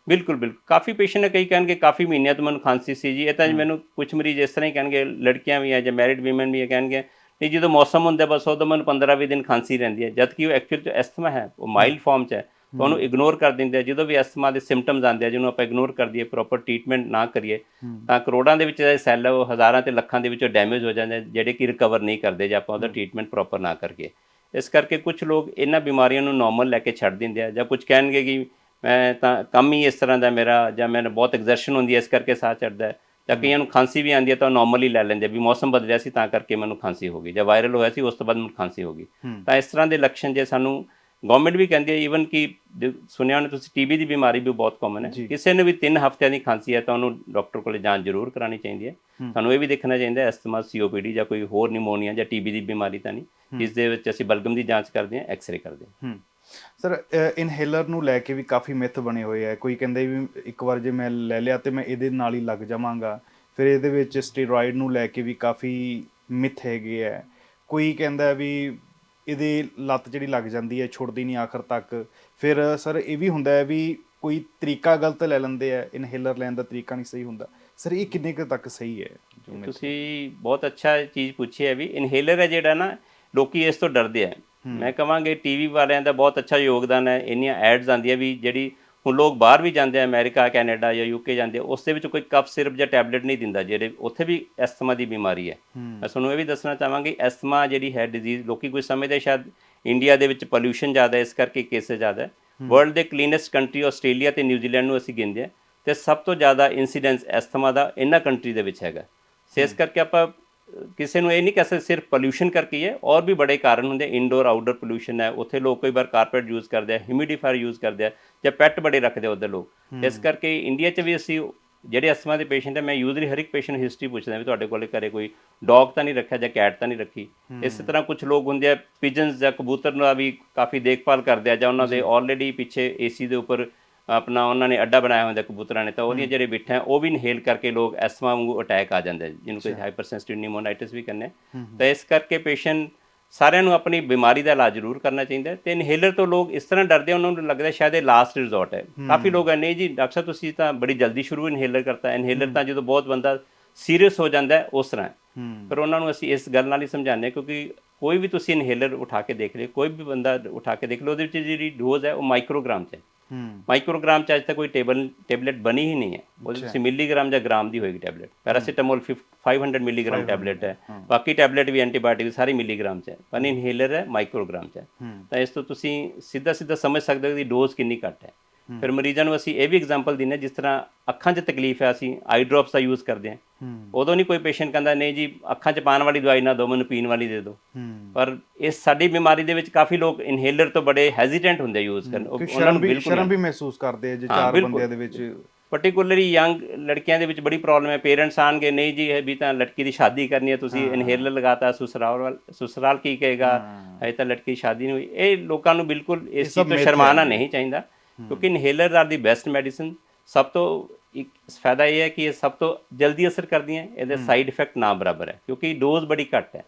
S1: ਬਿਲਕੁਲ ਬਿਲਕੁਲ। ਕਾਫੀ ਪੇਸ਼ੈਂਟ ਨੇ ਕਈ ਕਹਿਣਗੇ ਕਾਫੀ ਮਹੀਨਿਆਂ ਤੋਂ ਮੈਨੂੰ ਖਾਂਸੀ ਸੀ ਜੀ। ਇਹ ਤਾਂ ਮੈਨੂੰ ਕੁਝ ਮਰੀਜ਼ ਇਸ ਤਰ੍ਹਾਂ ਹੀ ਕਹਿਣਗੇ ਲੜਕੀਆਂ ਵੀ ਆ ਜਾਂ ਮੈਰਿਡ ਵੀਮਨ ਵੀ ਆ ਕਹਿਣਗੇ ਨਹੀਂ ਜਦੋਂ ਮੌਸਮ ਹੁੰਦਾ ਬਸ ਉਦੋਂ ਮੈਨੂੰ 15-20 ਦਿਨ ਖਾਂਸੀ ਰਹਿੰਦੀ ਹੈ। ਜਦ ਕਿ ਉਹ ਐਕਚੁਅਲ ਚ ਐਸਥਮਾ ਹੈ ਉਹ ਮਾਈਲਡ ਫਾਰਮ ਚ ਹੈ। ਤਾਂ ਉਹਨੂੰ ਇਗਨੋਰ ਕਰ ਦਿੰਦੇ ਆ ਜਦੋਂ ਵੀ ਐਸਥਮਾ ਦੇ ਸਿੰਪਟਮਸ ਆਉਂਦੇ ਆ ਜਿਹਨੂੰ ਆਪਾਂ ਇਗਨੋਰ ਕਰ ਦਈਏ ਪ੍ਰੋਪਰ ਟ੍ਰੀਟਮੈਂਟ ਨਾ ਕਰੀਏ ਤਾਂ ਕਰੋੜਾਂ ਦੇ ਵਿੱਚ ਜਿਹੜੇ ਸੈੱਲ ਉਹ ਹਜ਼ਾਰਾਂ ਤੇ ਲੱਖਾਂ ਦੇ ਵਿੱਚੋਂ ਡੈਮੇਜ ਹੋ ਜਾਂਦੇ ਜਿਹੜੇ ਕਿ ਰਿਕਵਰ ਨਹੀਂ ਕਰਦੇ ਜੇ ਆਪਾਂ ਉਹਦਾ ਟ੍ਰੀਟਮੈਂਟ ਪ੍ਰੋਪਰ ਨਾ ਕਰਕੇ ਇਸ ਕਰਕੇ ਕੁਝ ਲੋਕ ਇਹਨਾਂ ਬਿਮਾਰੀਆਂ ਨੂੰ ਨਾਰਮਲ ਲੈ ਕੇ ਛੱਡ ਦਿੰਦੇ ਆ ਜਾਂ ਕੁਝ ਕਹਿਣਗੇ ਕਿ ਮੈਂ ਤਾਂ ਕੰਮ ਹੀ ਇਸ ਤਰ੍ਹਾਂ ਦਾ ਮੇਰਾ ਜਾਂ ਮੈਨੂੰ ਬਹੁਤ ਐਗਜ਼ਰਸ਼ਨ ਹੁੰਦੀ ਹੈ ਇਸ ਕਰਕੇ ਸਾਹ ਚੜਦਾ ਹੈ। ਜਾਂ ਕਈਆਂ ਨੂੰ ਖਾਂਸੀ ਵੀ ਆਉਂਦੀ ਹੈ ਤਾਂ ਨਾਰਮਲੀ ਲੈ ਲੈਂਦੇ ਵੀ ਮੌਸਮ ਬਦਲਿਆ ਸੀ ਤਾਂ ਕਰਕੇ ਮੈਨੂੰ ਖਾਂਸੀ ਹੋ ਗਈ ਜਾਂ ਵਾਇਰਲ ਹੋਇਆ ਸੀ ਉਸ ਤੋਂ ਬਾਅਦ ਮੈਨੂੰ ਖਾਂਸੀ ਹੋ ਗਈ। ਤਾਂ ਇਸ ਤਰ੍ਹਾਂ ਦੇ ਲੱਛਣ ਜੇ ਸਾਨੂੰ ਗਵਰਨਮੈਂਟ ਵੀ ਕਹਿੰਦੀ ਹੈ ਈਵਨ ਕਿ ਜੇ ਸੁਣਿਆ ਹੋਣਾ ਤੁਸੀਂ ਟੀਬੀ ਦੀ ਬਿਮਾਰੀ ਵੀ ਬਹੁਤ ਕਾਮਨ ਹੈ। ਕਿਸੇ ਨੂੰ ਵੀ 3 ਹਫ਼ਤਿਆਂ ਦੀ ਖਾਂਸੀ ਹੈ ਤਾਂ ਉਹਨੂੰ ਡਾਕਟਰ ਕੋਲੇ ਜਾਂਚ ਜ਼ਰੂਰ ਕਰਾਉਣੀ ਚਾਹੀਦੀ ਹੈ। ਸਾਨੂੰ ਇਹ ਵੀ ਦੇਖਣਾ ਚਾਹੀਦਾ ਹੈ ਅਸਥਮਾ ਸੀਓਪੀਡੀ ਜਾਂ ਕੋਈ ਹੋਰ ਨਿਮੋਨੀਆ ਜਾਂ ਟੀਬੀ ਦੀ ਬਿਮਾਰੀ ਤਾਂ ਨਹੀਂ। ਜਿਸ ਦੇ ਵਿੱਚ ਅਸੀਂ ਬਲਗਮ ਦੀ ਜਾਂਚ ਕਰਦੇ ਹਾਂ ਐਕਸ-ਰੇ ਕਰਦੇ ਹਾਂ।
S2: ਹੂੰ। ਸਰ ਇਨਹੇਲਰ ਨੂੰ ਲੈ ਕੇ ਵੀ ਕਾਫੀ ਮਿੱਥ ਬਣੇ ਹੋਏ ਆ ਕੋਈ ਕਹਿੰਦਾ ਵੀ ਇੱਕ ਵਾਰ ਜੇ ਮੈਂ ਲੈ ਲਿਆ ਤੇ ਮੈਂ ਇਹਦੇ ਨਾਲ ਹੀ ਲੱਗ ਜਾਵਾਂਗਾ। ਫਿਰ ਇਹਦੇ ਵਿੱਚ ਸਟੀਰੋਇਡ ਨੂੰ ਲੈ ਕੇ ਵੀ ਕਾਫੀ ਮਿੱਥ ਹੈਗੇ ਆ ਕੋਈ ਕਹਿੰਦਾ ਵੀ ਇਹਦੇ ਲੱਤ ਜਿਹੜੀ ਲੱਗ ਜਾਂਦੀ ਹੈ ਛੁੱਟਦੀ ਨਹੀਂ ਆਖਰ ਤੱਕ। ਫਿਰ ਸਰ ਇਹ ਵੀ ਹੁੰਦਾ ਹੈ ਵੀ ਕੋਈ ਤਰੀਕਾ ਗਲਤ ਲੈ ਲੈਂਦੇ ਆ ਇਨਹੇਲਰ ਲੈਣ ਦਾ ਤਰੀਕਾ ਨਹੀਂ ਸਹੀ ਹੁੰਦਾ। ਸਰ ਇਹ ਕਿੰਨੇ ਕੁ ਤੱਕ ਸਹੀ ਹੈ?
S1: ਤੁਸੀਂ ਬਹੁਤ ਅੱਛਾ ਚੀਜ਼ ਪੁੱਛੀ ਹੈ ਵੀ ਇਨਹੇਲਰ ਹੈ ਜਿਹੜਾ ਨਾ ਲੋਕੀ ਇਸ ਤੋਂ ਡਰਦੇ ਆ। ਮੈਂ ਕਹਾਂਗੇ ਟੀਵੀ ਵਾਲਿਆਂ ਦਾ ਬਹੁਤ ਅੱਛਾ ਯੋਗਦਾਨ ਹੈ ਇੰਨੀਆਂ ਐਡਸ ਆਉਂਦੀਆਂ ਵੀ ਜਿਹੜੀ ਹੁਣ ਲੋਕ ਬਾਹਰ ਵੀ ਜਾਂਦੇ ਆ ਅਮਰੀਕਾ ਕੈਨੇਡਾ ਜਾਂ ਯੂਕੇ ਜਾਂਦੇ ਆ ਉਸ ਦੇ ਵਿੱਚ ਕੋਈ ਕਫ ਸਿਰਪ ਜਾਂ ਟੈਬਲੇਟ ਨਹੀਂ ਦਿੰਦਾ ਜਿਹੜੇ ਉੱਥੇ ਵੀ ਐਸਥਮਾ ਦੀ ਬਿਮਾਰੀ ਹੈ। ਮੈਂ ਤੁਹਾਨੂੰ ਇਹ ਵੀ ਦੱਸਣਾ ਚਾਹਾਂਗੀ ਐਸਥਮਾ ਜਿਹੜੀ ਹੈ ਡਿਜ਼ੀਜ਼ ਲੋਕੀ ਕੋਈ ਸਮਝਦੇ ਸ਼ਾਇਦ ਇੰਡੀਆ ਦੇ ਵਿੱਚ ਪੋਲੂਸ਼ਨ ਜ਼ਿਆਦਾ ਇਸ ਕਰਕੇ ਕੇਸਿਸ ਜ਼ਿਆਦਾ ਹੈ। ਵਰਲਡ ਦੇ ਕਲੀਨੈਸਟ ਕੰਟਰੀ ਆਸਟ੍ਰੇਲੀਆ ਤੇ ਨਿਊਜ਼ੀਲੈਂਡ ਨੂੰ ਅਸੀਂ ਗਿਣਦੇ ਹਾਂ ਤੇ ਸਭ ਤੋਂ ਜ਼ਿਆਦਾ ਇਨਸੀਡੈਂਸ ਐਸਥਮਾ ਦਾ ਇਹਨਾਂ ਕੰਟਰੀ ਦੇ ਵਿੱਚ ਹੈਗਾ। ਸੋ ਇਸ ਕਰਕੇ ਆਪਾਂ ਕਿਸੇ ਨੂੰ ਇਹ ਨਹੀਂ ਕਹਿ ਸਕਦੇ ਸਿਰਫ ਪੋਲੂਸ਼ਨ ਕਰਕੇ ਹੀ ਹੈ ਔਰ ਵੀ ਬੜੇ ਕਾਰਨ ਹੁੰਦੇ ਇਨਡੋਰ ਆਊਟਡੋਰ ਪੋਲੂਸ਼ਨ ਹੈ ਉੱਥੇ ਲੋਕ ਕਈ ਵਾਰ ਕਾਰਪੇਟ ਯੂਜ਼ ਕਰਦੇ ਆ ਹਿਊਮਿਡੀਫਾਇਰ ਯੂਜ਼ ਕਰਦੇ ਆ ਜਾਂ ਪੈਟ ਬੜੇ ਰੱਖਦੇ ਆ ਉੱਧਰ ਲੋਕ। ਇਸ ਕਰਕੇ ਇੰਡੀਆ 'ਚ ਵੀ ਅਸੀਂ ਜਿਹੜੇ ਅਸਥਮਾ ਦੇ ਪੇਸ਼ੈਂਟ ਹੈ ਮੈਂ ਯੂਜ਼ਲੀ ਹਰ ਇੱਕ ਪੇਸ਼ੈਂਟ ਹਿਸਟਰੀ ਪੁੱਛਦਾ ਵੀ ਤੁਹਾਡੇ ਕੋਲੇ ਘਰੇ ਕੋਈ ਡੌਗ ਤਾਂ ਨਹੀਂ ਰੱਖਿਆ ਜਾਂ ਕੈਟ ਤਾਂ ਨਹੀਂ ਰੱਖੀ। ਇਸੇ ਤਰ੍ਹਾਂ ਕੁਝ ਲੋਕ ਹੁੰਦੇ ਆ ਪਿਜਨਸ ਜਾਂ ਕਬੂਤਰ ਦਾ ਵੀ ਕਾਫੀ ਦੇਖਭਾਲ ਕਰਦੇ ਆ ਜਾਂ ਉਹਨਾਂ ਦੇ ਆਲਰੇਡੀ ਪਿੱਛੇ ਏਸੀ ਦੇ ਉੱਪਰ ਆਪਣਾ ਉਹਨਾਂ ਨੇ ਅੱਡਾ ਬਣਾਇਆ ਹੁੰਦਾ ਕਬੂਤਰਾਂ ਨੇ ਤਾਂ ਉਹਦੀਆਂ ਜਿਹੜੇ ਬਿੱਠਾਂ ਉਹ ਵੀ ਇਨਹੇਲ ਕਰਕੇ ਲੋਕ ਐਸਮਾ ਵਾਂਗੂ ਅਟੈਕ ਆ ਜਾਂਦੇ ਆ, ਜਿਹਨੂੰ ਕੋਈ ਹਾਈਪਰਸੈਂਸਿਟਿਵ ਨਿਮੋਨਾਈਟਿਸ ਵੀ ਕਹਿੰਦੇ ਆ। ਤਾਂ ਇਸ ਕਰਕੇ ਪੇਸ਼ੈਂਟ ਸਾਰਿਆਂ ਨੂੰ ਆਪਣੀ ਬਿਮਾਰੀ ਦਾ ਇਲਾਜ ਜ਼ਰੂਰ ਕਰਨਾ ਚਾਹੀਦਾ ਤੇ ਇਨਹੇਲਰ ਤੋਂ ਲੋਕ ਇਸ ਤਰ੍ਹਾਂ ਡਰਦੇ ਆ, ਉਹਨਾਂ ਨੂੰ ਲੱਗਦਾ ਸ਼ਾਇਦ ਇਹ ਲਾਸਟ ਰਿਜ਼ੋਰਟ ਹੈ। ਕਾਫੀ ਲੋਕ ਹੈ ਨਹੀਂ ਜੀ ਡਾਕਟਰ ਸਾਹਿਬ ਤੁਸੀਂ ਤਾਂ ਬੜੀ ਜਲਦੀ ਸ਼ੁਰੂ ਇਨਹੇਲਰ ਕਰਤਾ ਇਨਹੇਲਰ ਤਾਂ ਜਦੋਂ ਬਹੁਤ ਬੰਦਾ ਸੀਰੀਅਸ ਹੋ ਜਾਂਦਾ ਉਸ ਤਰ੍ਹਾਂ ਪਰ ਉਹਨਾਂ ਨੂੰ ਅਸੀਂ ਇਸ ਗੱਲ ਨਾਲ ਹੀ ਸਮਝਾਉਂਦੇ ਹਾਂ ਕਿਉਂਕਿ ਕੋਈ ਵੀ ਤੁਸੀਂ ਇਨਹੇਲਰ ਉਠਾ ਕੇ ਦੇਖ ਲਿਓ ਕੋਈ ਵੀ ਬੰਦਾ ਉਠਾ ਕੇ ਦੇਖ ਲਓ ਉਹਦੇ ਵਿੱਚ ਜਿਹੜੀ ਡੋਜ਼ ਹੈ ਉਹ ਮਾਈਕਰੋਗ੍ਰਾਮ 'ਚ ਹੂੰ। ਮਾਈਕਰੋਗ੍ਰਾਮ 'ਚ ਅੱਜ ਤੱਕ ਕੋਈ ਟੇਬਲ ਟੈਬਲੇਟ ਬਣੀ ਹੀ ਨਹੀਂ ਹੈ। ਉਹਦੇ ਤੁਸੀਂ ਮਿਲੀਗ੍ਰਾਮ ਜਾਂ ਗ੍ਰਾਮ ਦੀ ਹੋਏਗੀ ਟੈਬਲੇਟ। ਪੈਰਾਸੀਟਾਮੋਲ 500 ਮਿਲੀਗ੍ਰਾਮ ਟੈਬਲੇਟ ਹੈ। ਬਾਕੀ ਟੈਬਲੇਟ ਵੀ ਐਂਟੀਬਾਇਓਟਿਕ ਸਾਰੀ ਮਿਲੀਗ੍ਰਾਮ 'ਚ ਹੈ। ਪਰ ਇਨਹੇਲਰ ਹੈ ਮਾਈਕਰੋਗ੍ਰਾਮ 'ਚ ਹੂੰ। ਤਾਂ ਇਸ ਤੋਂ ਤੁਸੀਂ ਸਿੱਧਾ ਸਿੱਧਾ ਸਮਝ ਸਕਦੇ ਹੋ ਕਿ ਡੋਜ਼ ਕਿੰਨੀ ਘੱਟ ਹੈ। ਫਿਰ ਮਰੀਜ਼ਾਂ ਨੂੰ ਅਸੀਂ ਇਹ ਵੀ ਐਗਜ਼ਾਮਪਲ ਹਾਂ ਜਿਸ ਤਰ੍ਹਾਂ ਅੱਖਾਂ 'ਚ ਤਕਲੀਫ ਹੈ ਅਸੀਂ ਆਈ ਡ੍ਰੌਪਸ ਦਾ ਯੂਜ਼ ਕਰਦੇ ਹਾਂ। ਉਦੋਂ ਨਹੀਂ ਕੋਈ ਪੇਸ਼ੈਂਟ ਕਹਿੰਦਾ ਨਹੀਂ ਜੀ ਅੱਖਾਂ 'ਚ ਪਾਉਣ ਵਾਲੀ ਦਵਾਈ ਨਾ ਦਿਓ ਮੈਨੂੰ ਪੀਣ ਵਾਲੀ ਦੇ ਦਿਓ। ਪਰ ਇਸ ਸਾਡੀ ਬਿਮਾਰੀ ਦੇ ਵਿੱਚ ਕਾਫੀ ਲੋਕ ਇਨਹੇਲਰ ਤੋਂ ਬੜੇ ਹੈਜ਼ਿਟੈਂਟ ਹੁੰਦੇ ਯੂਜ਼ ਕਰਨ। ਉਹਨਾਂ ਨੂੰ ਬਿਲਕੁਲ
S2: ਸ਼ਰਮ ਵੀ ਮਹਿਸੂਸ ਕਰਦੇ ਆ ਜੇ ਚਾਰ। ਬੰਦਿਆਂ ਦੇ ਵਿੱਚ।
S1: ਪਾਰਟਿਕੂਲਰਲੀ ਯੰਗ ਲੜਕੀਆਂ ਦੇ ਵਿੱਚ ਬੜੀ ਪ੍ਰੋਬਲਮ ਹੈ। ਪੇਰੈਂਟਸ ਆਣਗੇ ਨਹੀਂ ਜੀ ਇਹ ਵੀ ਤਾਂ ਲੜਕੀ ਦੀ ਸ਼ਾਦੀ ਕਰਨੀ ਹੈ ਤੁਸੀਂ ਇਨਹੇਲਰ ਲਗਾਤਾ ਸਸੁਰਾਲ ਸਸੁਰਾਲ ਕੀ ਕਹੇਗਾ? ਅਜੇ ਤਾਂ ਲੜਕੀ ਦੀ ਸ਼ਾਦੀ ਨਹੀਂ ਹੋਈ। ਇਹ ਲੋਕਾਂ ਨੂੰ ਬਿਲਕੁਲ ਇਸ ਚੀਜ਼ ਤੋਂ
S2: ਹੈ।
S1: ਨਹੀਂ ਚਾਹੀਦਾ। ਕਿਉਂਕਿ inhaler are the best medicine ਸਭ ਤੋਂ ਇੱਕ ਫਾਇਦਾ ਇਹ ਹੈ ਕਿ ਇਹ ਸਭ ਤੋਂ ਜਲਦੀ ਅਸਰ ਕਰਦੀਆਂ ਇਹਦੇ ਸਾਈਡ ਇਫੈਕਟ ਨਾ ਬਰਾਬਰ ਹੈ। ਕਿਉਂਕਿ ਡੋਜ਼ ਬੜੀ ਘੱਟ ਹੈ।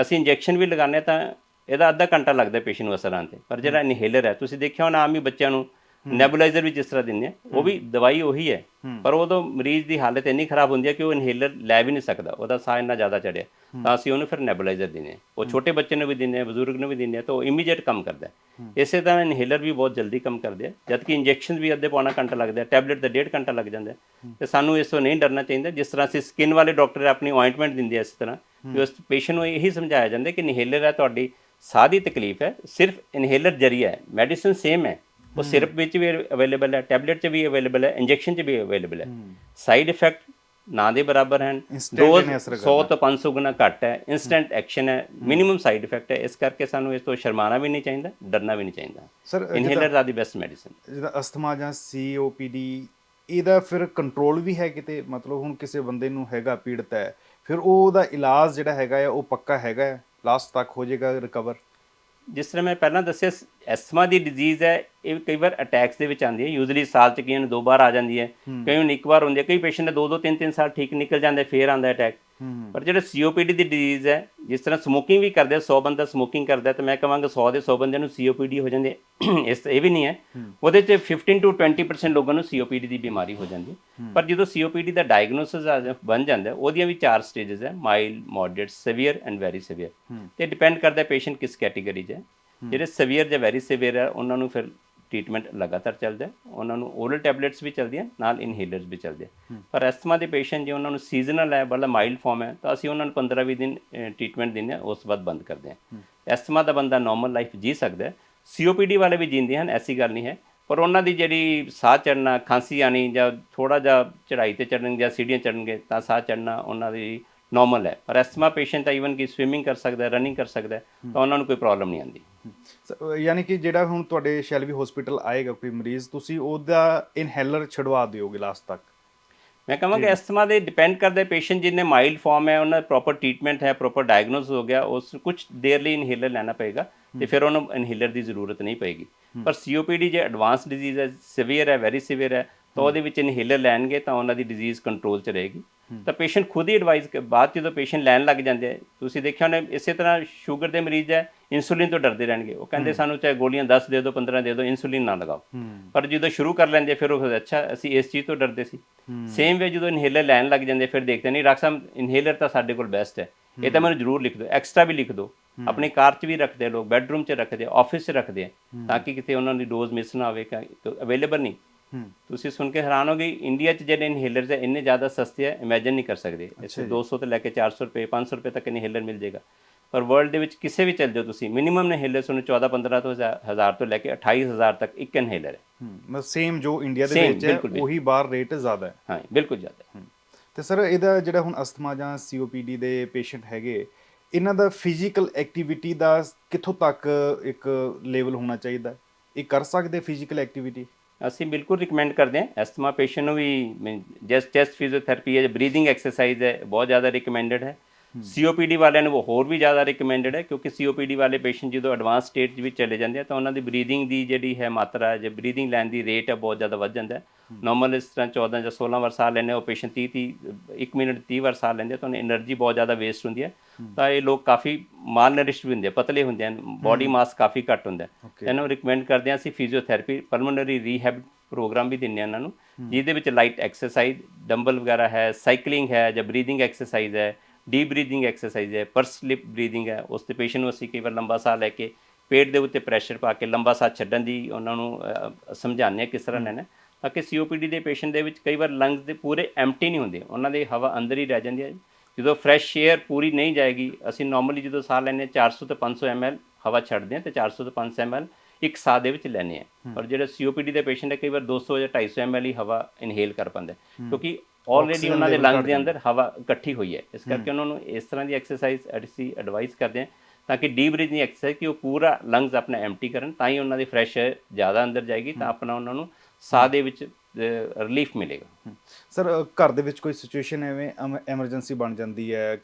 S1: ਅਸੀਂ ਇੰਜੈਕਸ਼ਨ ਵੀ ਲਗਾਉਂਦੇ ਹਾਂ ਤਾਂ ਇਹਦਾ ਅੱਧਾ ਘੰਟਾ ਲੱਗਦਾ ਪੇਸ਼ੈਂਟ ਨੂੰ ਅਸਰ ਆਉਣ ਤੇ। ਪਰ ਜਿਹੜਾ ਇਨਹੇਲਰ ਹੈ ਤੁਸੀਂ ਦੇਖਿਆ ਹੋਣਾ ਆਮ ਹੀ ਬੱਚਿਆਂ ਨੂੰ ਨੈਬੂਲਾਈਜ਼ਰ ਵੀ ਜਿਸ ਤਰ੍ਹਾਂ ਦਿੰਦੇ ਆ ਉਹ ਵੀ ਦਵਾਈ ਉਹੀ ਹੈ। ਪਰ ਉਦੋਂ ਮਰੀਜ਼ ਦੀ ਹਾਲਤ ਇੰਨੀ ਖਰਾਬ ਹੁੰਦੀ ਹੈ ਕਿ ਉਹ ਇਨਹੇਲਰ ਲੈ ਵੀ ਨਹੀਂ ਸਕਦਾ ਉਹਦਾ ਸਾਹ ਇੰਨਾ ਜ਼ਿਆਦਾ ਚੜਿਆ। ਤਾਂ ਅਸੀਂ ਉਹਨੂੰ ਫਿਰ ਨੈਬੂਲਾਈਜ਼ਰ ਦਿੰਦੇ ਹਾਂ। ਉਹ ਛੋਟੇ ਬੱਚੇ ਨੂੰ ਵੀ ਦਿੰਦੇ ਆ ਬਜ਼ੁਰਗ ਨੂੰ ਵੀ ਦਿੰਦੇ ਆ ਤਾਂ ਉਹ ਇਮੀਡੀਏਟ ਕੰਮ ਕਰਦਾ ਇਸੇ ਤਰ੍ਹਾਂ ਇਨਹੇਲਰ ਵੀ ਬਹੁਤ ਜਲਦੀ ਕੰਮ ਕਰਦੇ ਆ ਜਦਕਿ ਇੰਜੈਕਸ਼ਨ ਵੀ ਅੱਧੇ ਪੌਣਾ ਘੰਟਾ ਲੱਗਦਾ ਟੈਬਲੇਟ ਦਾ ਡੇਢ ਘੰਟਾ ਲੱਗ ਜਾਂਦਾ ਤੇ ਸਾਨੂੰ ਇਸ ਤੋਂ ਨਹੀਂ ਡਰਨਾ ਚਾਹੀਦਾ ਜਿਸ ਤਰ੍ਹਾਂ ਅਸੀਂ ਸਕਿਨ ਵਾਲੇ ਡਾਕਟਰ ਆਪਣੀ ਆਇੰਟਮੈਂਟ ਦਿੰਦੇ ਆ ਇਸ ਤਰ੍ਹਾਂ ਕਿ ਉਸ ਪੇਸ਼ੈਂਟ ਨੂੰ ਇਹੀ ਸਮਝਾਇਆ ਜਾਂਦਾ ਕਿ ਇਨਹੇਲਰ ਹੈ ਤੁਹਾਡੀ ਸਾਹ ਦੀ ਤਕਲੀਫ ਹੈ ਸਿਰਫ ਇਨਹੇਲਰ ਜਰੀਆ ਹੈ ਮੈਡੀਸਿਨ ਸੇਮ ਹੈ। ਉਹ ਸਿਰਪ ਵਿੱਚ ਵੀ ਅਵੇਲੇਬਲ ਹੈ ਟੈਬਲੇਟ 'ਚ ਵੀ ਅਵੇਲੇਬਲ ਹੈ ਇੰਜੈਕਸ਼ਨ 'ਚ ਵੀ ਅਵੇਲੇਬਲ ਹੈ। ਸਾਈਡ ਇਫੈਕਟ ਨਾ ਦੇ ਬਰਾਬਰ ਹਨ ਡੋਜ਼
S2: ਇਹਨੇ ਅਸਰ
S1: 100 ਤੋਂ 500 ਗੁਣਾ ਘੱਟ ਹੈ ਇਨਸਟੈਂਟ ਐਕਸ਼ਨ ਹੈ ਮਿਨੀਮਮ ਸਾਈਡ ਇਫੈਕਟ ਹੈ ਇਸ ਕਰਕੇ ਸਾਨੂੰ ਇਸ ਤੋਂ ਸ਼ਰਮਾਣਾ ਵੀ ਨਹੀਂ ਚਾਹੀਦਾ ਡਰਨਾ ਵੀ ਨਹੀਂ ਚਾਹੀਦਾ।
S2: Sir
S1: inhaler are the best medicine
S2: ਜਿਹਦਾ ਅਸਥਮਾ ਜਾਂ ਸੀਓਪੀਡੀ ਇਹਦਾ ਫਿਰ ਕੰਟਰੋਲ ਵੀ ਹੈ ਕਿਤੇ? ਮਤਲਬ ਹੁਣ ਕਿਸੇ ਬੰਦੇ ਨੂੰ ਹੈਗਾ ਪੀੜਤ ਹੈ ਫਿਰ ਉਹ ਉਹਦਾ ਇਲਾਜ ਜਿਹੜਾ ਹੈਗਾ ਆ ਉਹ ਪੱਕਾ ਹੈਗਾ ਹੈ? ਲਾਸਟ ਤੱਕ ਹੋ ਜਾਏਗਾ ਰਿਕਵਰ
S1: ਜਿਸ ਤਰ੍ਹਾਂ ਮੈਂ ਪਹਿਲਾਂ ਦੱਸਿਆ ਐਸਮਾ ਦੀ ਡਿਜ਼ੀਜ਼ ਹੈ ਇਹ ਕਈ ਵਾਰ ਅਟੈਕਸ ਦੇ ਵਿੱਚ ਆਉਂਦੀ ਹੈ। ਯੂਜ਼ਲੀ ਸਾਲ ਚ ਕਈਆਂ ਨੂੰ ਦੋ ਵਾਰ ਆ ਜਾਂਦੀ ਹੈ। ਕਈ ਨੂੰ ਇੱਕ ਵਾਰ ਹੁੰਦੀ ਹੈ। ਕਈ ਪੇਸ਼ੈਂਟ ਦੋ ਦੋ ਤਿੰਨ ਤਿੰਨ ਸਾਲ ਠੀਕ ਨਿਕਲ ਜਾਂਦੇ ਫੇਰ ਆਉਂਦਾ ਅਟੈਕ ਪਰ ਜਿਹੜਾ ਸੀਓਪੀਡੀ ਦੀ ਡਿਜ਼ੀਜ਼ ਹੈ ਜਿਸ ਤਰ੍ਹਾਂ ਸਮੋਕਿੰਗ ਵੀ ਕਰਦੇ 100 ਬੰਦਾ ਸਮੋਕਿੰਗ ਕਰਦਾ ਤਾਂ ਮੈਂ ਕਹਾਂਗਾ 100 ਦੇ 100 ਬੰਦਿਆਂ ਨੂੰ ਸੀਓਪੀਡੀ ਹੋ ਜਾਂਦੀ ਇਸ ਇਹ ਵੀ ਨਹੀਂ ਹੈ। ਉਹਦੇ ਚ 15 ਤੋਂ 20% ਲੋਕਾਂ ਨੂੰ ਸੀਓਪੀਡੀ ਦੀ ਬਿਮਾਰੀ ਹੋ ਜਾਂਦੀ ਪਰ ਜਦੋਂ ਸੀਓਪੀਡੀ ਦਾ ਡਾਇਗਨੋਸਿਸ ਬਣ ਜਾਂਦਾ ਉਹਦੀਆਂ ਵੀ ਚਾਰ ਸਟੇजेस ਹੈ mild moderate severe and very severe ਤੇ ਡਿਪੈਂਡ ਕਰਦਾ ਪੇਸ਼ੈਂਟ ਕਿਸ ਕੈਟਾਗਰੀ 'ਚ ਹੈ। ਜਿਹੜੇ ਸੀਵੀਅਰ ਜਾਂ ਵੈਰੀ ਸੀਵੀਅਰ ਹੈ ਉਹਨਾਂ ਨੂੰ ਫਿਰ ਟ੍ਰੀਟਮੈਂਟ ਲਗਾਤਾਰ ਚੱਲਦਾ ਉਹਨਾਂ ਨੂੰ ਓਰਲ ਟੈਬਲੇਟਸ ਵੀ ਚੱਲਦੀਆਂ ਨਾਲ ਇਨਹੇਲਰਸ ਵੀ ਚੱਲਦੇ। ਪਰ ਐਸਥਮਾ ਦੇ ਪੇਸ਼ੈਂਟ ਜੇ ਉਹਨਾਂ ਨੂੰ ਸੀਜ਼ਨਲ ਹੈ ਬੜਾ ਮਾਈਲਡ ਫਾਰਮ ਹੈ ਤਾਂ ਅਸੀਂ ਉਹਨਾਂ ਨੂੰ 15-20 ਦਿਨ ਟ੍ਰੀਟਮੈਂਟ ਦਿੰਦੇ ਹਾਂ ਉਸ ਤੋਂ ਬਾਅਦ ਬੰਦ ਕਰਦੇ ਹਾਂ। ਐਸਥਮਾ ਦਾ ਬੰਦਾ ਨਾਰਮਲ ਲਾਈਫ ਜੀ ਸਕਦਾ ਸੀਓਪੀਡੀ ਵਾਲੇ ਵੀ ਜੀਂਦੇ ਹਨ ਐਸੀ ਗੱਲ ਨਹੀਂ ਹੈ। ਪਰ ਉਹਨਾਂ ਦੀ ਜਿਹੜੀ ਸਾਹ ਚੜਨਾ ਖਾਂਸੀ ਆਣੀ ਜਾਂ ਥੋੜਾ ਜਿਹਾ ਚੜਾਈ ਤੇ ਚੜਨ ਜਾਂ ਸੀੜੀਆਂ ਚੜਨਗੇ ਤਾਂ ਸਾਹ ਚੜਨਾ ਉਹਨਾਂ ਦੀ ਨਾਰਮਲ ਹੈ। ਪਰ ਐਸਥਮਾ ਪੇਸ਼ੈਂਟ ਤਾਂ ਈਵਨ ਕਿ ਸਵਿਮਿੰਗ ਕਰ ਸਕਦਾ ਹੈ ਰਨਿੰਗ ਕਰ ਸਕਦਾ ਹੈ ਤਾਂ ਉਹਨਾਂ ਨੂੰ ਕੋਈ ਪ੍ਰੋਬਲਮ ਨਹੀਂ ਆਉਂਦੀ।
S2: ਯਾਨੀ ਕਿ ਜਿਹੜਾ ਹੁਣ ਤੁਹਾਡੇ ਸ਼ੈਲਵੀ ਹਸਪੀਟਲ ਆਏਗਾ ਕੋਈ ਮਰੀਜ਼ ਤੁਸੀਂ ਉਹਦਾ ਇਨਹੇਲਰ ਛਡਵਾ ਦਿਓਗੇ ਲਾਸਟ ਤੱਕ?
S1: ਮੈਂ ਕਹਾਂਗਾ ਐਸਥਮਾ ਦੇ ਡਿਪੈਂਡ ਕਰਦਾ ਪੇਸ਼ੈਂਟ ਜਿਹਨੇ ਮਾਈਲਡ ਫਾਰਮ ਹੈ ਉਹਨਾਂ ਦਾ ਪ੍ਰੋਪਰ ਟ੍ਰੀਟਮੈਂਟ ਹੈ ਪ੍ਰੋਪਰ ਡਾਇਗਨੋਸ ਹੋ ਗਿਆ ਉਸ ਕੁਝ ਦੇਰ ਲਈ ਇਨਹੇਲਰ ਲੈਣਾ ਪਏਗਾ ਤੇ ਫਿਰ ਉਹਨੂੰ ਇਨਹੇਲਰ ਦੀ ਜ਼ਰੂਰਤ ਨਹੀਂ ਪਏਗੀ। ਪਰ ਸੀਓਪੀਡੀ ਜੇ ਐਡਵਾਂਸ ਡਿਜ਼ੀਜ਼ ਹੈ ਸਿਵੀਅਰ ਹੈ ਵੈਰੀ ਸਿਵੀਅਰ ਹੈ ਤਾਂ ਉਹਦੇ ਵਿੱਚ ਇਨਹੇਲਰ ਲੈਣਗੇ ਤਾਂ ਉਹਨਾਂ ਦੀ ਡਿਜ਼ੀਜ਼ ਕੰਟਰੋਲ 'ਚ ਰਹੇਗੀ। ਤਾਂ ਪੇਸ਼ੈਂਟ ਖੁਦ ਹੀ ਐਡਵਾਈਸ ਬਾਅਦ 'ਚ ਜਦੋਂ ਪੇਸ਼ੈਂਟ ਲੈਣ ਲੱਗ ਜਾਂਦੇ ਆ ਤੁਸੀਂ ਦੇਖਿਆ ਹੋਣਾ ਇਸੇ ਤਰ੍ਹਾਂ ਸ਼ੂਗਰ ਦੇ ਮਰੀਜ਼ ਹੈ ਇਨਸੂਲਿਨ ਤੋਂ ਡਰਦੇ ਰਹਿਣਗੇ। ਉਹ ਕਹਿੰਦੇ ਸਾਨੂੰ ਚਾਹੇ ਗੋਲੀਆਂ 10 ਦੇ ਦਿਓ 15 ਦੇ ਦਿਓ ਇਨਸੂਲਿਨ ਨਾ ਲਗਾਓ। ਪਰ ਜਦੋਂ ਸ਼ੁਰੂ ਕਰ ਲੈਂਦੇ ਫਿਰ ਉਹ ਕਹਿੰਦੇ, ਅੱਛਾ ਅਸੀਂ ਇਸ ਚੀਜ਼ ਤੋਂ ਡਰਦੇ ਸੀ। ਸੇਮ ਵੇ ਜਦੋਂ ਇਨਹੇਲਰ ਲੈਣ ਲੱਗ ਜਾਂਦੇ ਫਿਰ ਦੇਖਦੇ ਨਹੀਂ ਡਾਕਟਰ ਸਾਹਿਬ ਇਨਹੇਲਰ ਤਾਂ ਸਾਡੇ ਕੋਲ ਬੈਸਟ ਹੈ। ਇਹ ਤਾਂ ਮੈਨੂੰ ਜ਼ਰੂਰ ਲਿਖ ਦਿਓ ਐਕਸਟਰਾ ਵੀ ਲਿਖ ਦਿਓ। ਆਪਣੀ ਕਾਰ 'ਚ ਵੀ ਰੱਖਦੇ ਲੋਕ ਬੈੱਡਰੂਮ 'ਚ ਰੱਖਦੇ ਆਫਿਸ 'ਚ ਰੱਖਦੇ ਆ ਤਾਂ ਕਿ ਕਿਤੇ ਉਹਨਾਂ ਦੀ ਡੋਜ਼ ਮਿਸ ਨਾ ਹੋਵੇ ਅਵੇਲੇਬਲ ਨਹੀਂ। ਤੁਸੀਂ ਸੁਣ ਕੇ ਹੈਰਾਨ ਹੋਗੇ ਇੰਡੀਆ 'ਚ ਜਿਹੜੇ ਇਨਹੇਲਰਸ ਹੈ ਇੰਨੇ ਜ਼ਿਆਦਾ ਸਸਤੇ ਆ ਇਮੇਜਿਨ ਨਹੀਂ ਕਰ ਸਕਦੇ। ਇੱਥੇ 200 ਤੋਂ ਲੈ ਕੇ 400 ਰੁਪਏ 500 ਰੁਪਏ ਤੱਕ ਇਨਹੇਲਰ ਮਿਲ ਜਾਏਗਾ। ਪਰ ਵਰਲਡ ਦੇ ਵਿੱਚ ਕਿਸੇ ਵੀ ਚੱਲ ਜਾਓ ਤੁਸੀਂ ਮਿਨੀਮਮ ਇਨਹੇਲਰ ਤੁਹਾਨੂੰ 14 15 ਤੋਂ 1000 ਤੋਂ ਲੈ ਕੇ 28000 ਤੱਕ ਇੱਕ ਇਨਹੇਲਰ ਹੈ।
S2: ਮਤਲਬ ਸੇਮ ਜੋ ਇੰਡੀਆ ਦੇ ਵਿੱਚ ਹੈ। ਉਹੀ ਬਾਹਰ ਰੇਟ ਜ਼ਿਆਦਾ ਹੈ।
S1: ਹਾਂ ਬਿਲਕੁਲ ਜ਼ਿਆਦਾ।
S2: ਤੇ ਸਰ ਇਹਦਾ ਜਿਹੜਾ ਹੁਣ ਅਸਥਮਾ ਜਾਂ ਸੀਓਪੀਡੀ ਦੇ ਪੇਸ਼ੈਂਟ ਹੈਗੇ ਇਹਨਾਂ ਦਾ ਫਿਜ਼ੀਕਲ ਐਕਟੀਵਿਟੀ ਦਾ ਕਿੱਥੋਂ ਤੱਕ ਇੱਕ ਲੈਵਲ ਹੋਣਾ ਚਾਹੀਦਾ? ਇਹ ਕਰ ਸਕਦੇ ਫਿਜ਼ੀਕਲ ਐਕਟੀਵਿਟੀ
S1: ਅਸੀਂ ਬਿਲਕੁਲ ਰਿਕਮੈਂਡ ਕਰਦੇ ਹਾਂ। ਐਸਥਮਾ ਪੇਸ਼ੈਂਟ ਨੂੰ ਵੀ ਜਸ ਚੈਸਟ ਫਿਜ਼ੀਓਥੈਰੇਪੀ ਹੈ ਜਾਂ ਬਰੀਥਿੰਗ ਐਕਸਰਸਾਈਜ਼ ਹੈ ਬਹੁਤ ਜ਼ਿਆਦਾ ਰეკਮੈਂਡਡ ਹੈ। ਸੀਓਪੀਡੀ ਵਾਲਿਆਂ ਨੂੰ ਹੋਰ ਵੀ ਜ਼ਿਆਦਾ ਰეკਮੈਂਡਡ ਹੈ ਕਿਉਂਕਿ ਸੀਓਪੀਡੀ ਵਾਲੇ ਪੇਸ਼ੈਂਟ ਜਦੋਂ ਐਡਵਾਂਸ ਸਟੇਟ ਵਿੱਚ ਚਲੇ ਜਾਂਦੇ ਆ ਤਾਂ ਉਹਨਾਂ ਦੀ ਬਰੀਥਿੰਗ ਦੀ ਜਿਹੜੀ ਹੈ ਮਾਤਰਾ ਜਾਂ ਬਰੀਥਿੰਗ ਲੈਣ ਦੀ ਰੇਟ ਹੈ ਬਹੁਤ ਜ਼ਿਆਦਾ ਵੱਧ ਜਾਂਦਾ ਨਾਰਮਲ ਇਸ ਤਰ੍ਹਾਂ 14 ਜਾਂ 16 ਵਾਰ ਸਾਹ ਲੈਣੇ ਉਹ ਪੇਸ਼ੈਂਟ 30 30 1 ਮਿੰਟ 30 ਵਾਰ ਸਾਹ ਲੈਂਦੇ ਤਾਂ ਉਹਨਾਂ એનર્ਜੀ ਬਹੁਤ ਜ਼ਿਆਦਾ ਵੇਸਟ ਹੁੰਦੀ ਹੈ। ਤਾਂ ਇਹ ਲੋਕ ਕਾਫੀ ਮਾਲ ਨਰਿਸ਼ਡ ਵੀ ਹੁੰਦੇ ਆ ਪਤਲੇ ਹੁੰਦੇ ਹਨ ਬਾਡੀ ਮਾਸ ਕਾਫੀ ਘੱਟ ਹੁੰਦਾ. ਇਹਨਾਂ ਨੂੰ ਰਿਕਮੈਂਡ ਕਰਦੇ ਹਾਂ ਅਸੀਂ ਫਿਜ਼ੀਓਥੈਰੇਪੀ ਪਲਮੋਨਰੀ ਰੀਹੈਬ ਪ੍ਰੋਗਰਾਮ ਵੀ ਦਿੰਦੇ ਹਾਂ ਇਹਨਾਂ ਨੂੰ ਜਿਹਦੇ ਵਿੱਚ ਲਾਈਟ ਐਕਸਰਸਾਈਜ਼ ਡੰਬਲ ਵਗੈਰਾ ਹੈ ਸਾਈਕਲਿੰਗ ਹੈ ਜਾਂ ਬਰੀਥਿੰਗ ਐਕਸਰਸਾਈਜ਼ ਹੈ ਡੀਪ ਬਰੀਥਿੰਗ ਐਕਸਰਸਾਈਜ਼ ਹੈ ਪਰਸ ਸਲਿਪ ਬਰੀਥਿੰਗ ਹੈ ਉਸ ਤੇ ਪੇਸ਼ੈਂਟ ਨੂੰ ਅਸੀਂ ਕਈ ਵਾਰ ਲੰਬਾ ਸਾਹ ਲੈ ਕੇ ਪੇਟ ਦੇ ਉੱਤੇ ਪ੍ਰੈਸ਼ਰ ਪਾ ਕੇ ਲੰਬਾ ਸਾਹ ਛੱਡਣ ਦੀ ਉਹਨਾਂ ਨੂੰ ਸਮਝਾਉਂਦੇ ਹਾਂ ਕਿਸ ਤਰ੍ਹਾਂ ਲੈਣਾ। ਤਾਂ ਕਿ ਸੀਓਪੀਡੀ ਦੇ ਪੇਸ਼ੈਂਟ ਦੇ ਵਿੱਚ ਕਈ ਵਾਰ ਲੰਗਸ ਦੇ ਪੂਰੇ ਐਮਟੀ ਨਹੀਂ ਹੁੰਦੇ ਉਹਨਾਂ ਦੇ ਹਵਾ ਅੰਦਰ ਹੀ ਰਹਿ ਜਾਂਦੀ ਹੈ। ਜਦੋਂ ਫਰੈਸ਼ ਏਅਰ ਪੂਰੀ ਨਹੀਂ ਜਾਏਗੀ ਅਸੀਂ ਨਾਰਮਲੀ ਜਦੋਂ ਸਾਹ ਲੈਂਦੇ ਹਾਂ 400 ਤੋਂ 500 ml ਹਵਾ ਛੱਡਦੇ ਹਾਂ ਤੇ 400 ਤੋਂ 500 ml ਇੱਕ ਸਾਹ ਦੇ ਵਿੱਚ ਲੈਂਦੇ ਹਾਂ। ਪਰ ਜਿਹੜਾ ਸੀਓਪੀਡੀ ਦੇ ਪੇਸ਼ੈਂਟ ਹੈ ਕਈ ਵਾਰ 200 ਜਾਂ 250 ml ਹੀ ਹਵਾ ਇਨਹੇਲ ਕਰ ਪਾਉਂਦੇ ਕਿਉਂਕਿ ਆਲਰੇਡੀ ਉਹਨਾਂ ਦੇ ਲੰਗਸ ਦੇ ਅੰਦਰ ਹਵਾ ਇਕੱਠੀ ਹੋਈ ਹੈ। ਇਸ ਕਰਕੇ ਉਹਨਾਂ ਨੂੰ ਇਸ ਤਰ੍ਹਾਂ ਦੀ ਐਕਸਰਸਾਈਜ਼ ਅਸੀਂ ਐਡਵਾਈਸ ਕਰਦੇ ਹਾਂ ਤਾਂ ਕਿ ਡੀਪ ਬਰੀਥਿੰਗ ਐਕਸਰਸਾਈਜ਼ ਕਿ ਉਹ ਪੂਰਾ ਲੰਗਸ ਆਪਣਾ ਐਮਟੀ ਕਰਨ ਤਾਂ ਹੀ ਉਹਨਾਂ ਦੀ ਫਰੈਸ਼ ਜ਼ਿਆਦਾ ਅੰਦਰ ਜਾਏਗੀ ਤਾਂ ਆਪਣਾ ਉਹਨਾਂ ਨੂੰ ਸਾਹ ਦੇ ਵਿੱਚ ਰਿਲੀਫ ਮਿਲੇਗਾ।
S2: ਸਰ ਘਰ ਦੇ ਵਿੱਚ ਕੋਈ ਸਿਚੁਏਸ਼ਨ ਐਵੇਂ ਐਮਰਜੈਂਸੀ ਬਣ ਜਾਂਦੀ ਹੈ?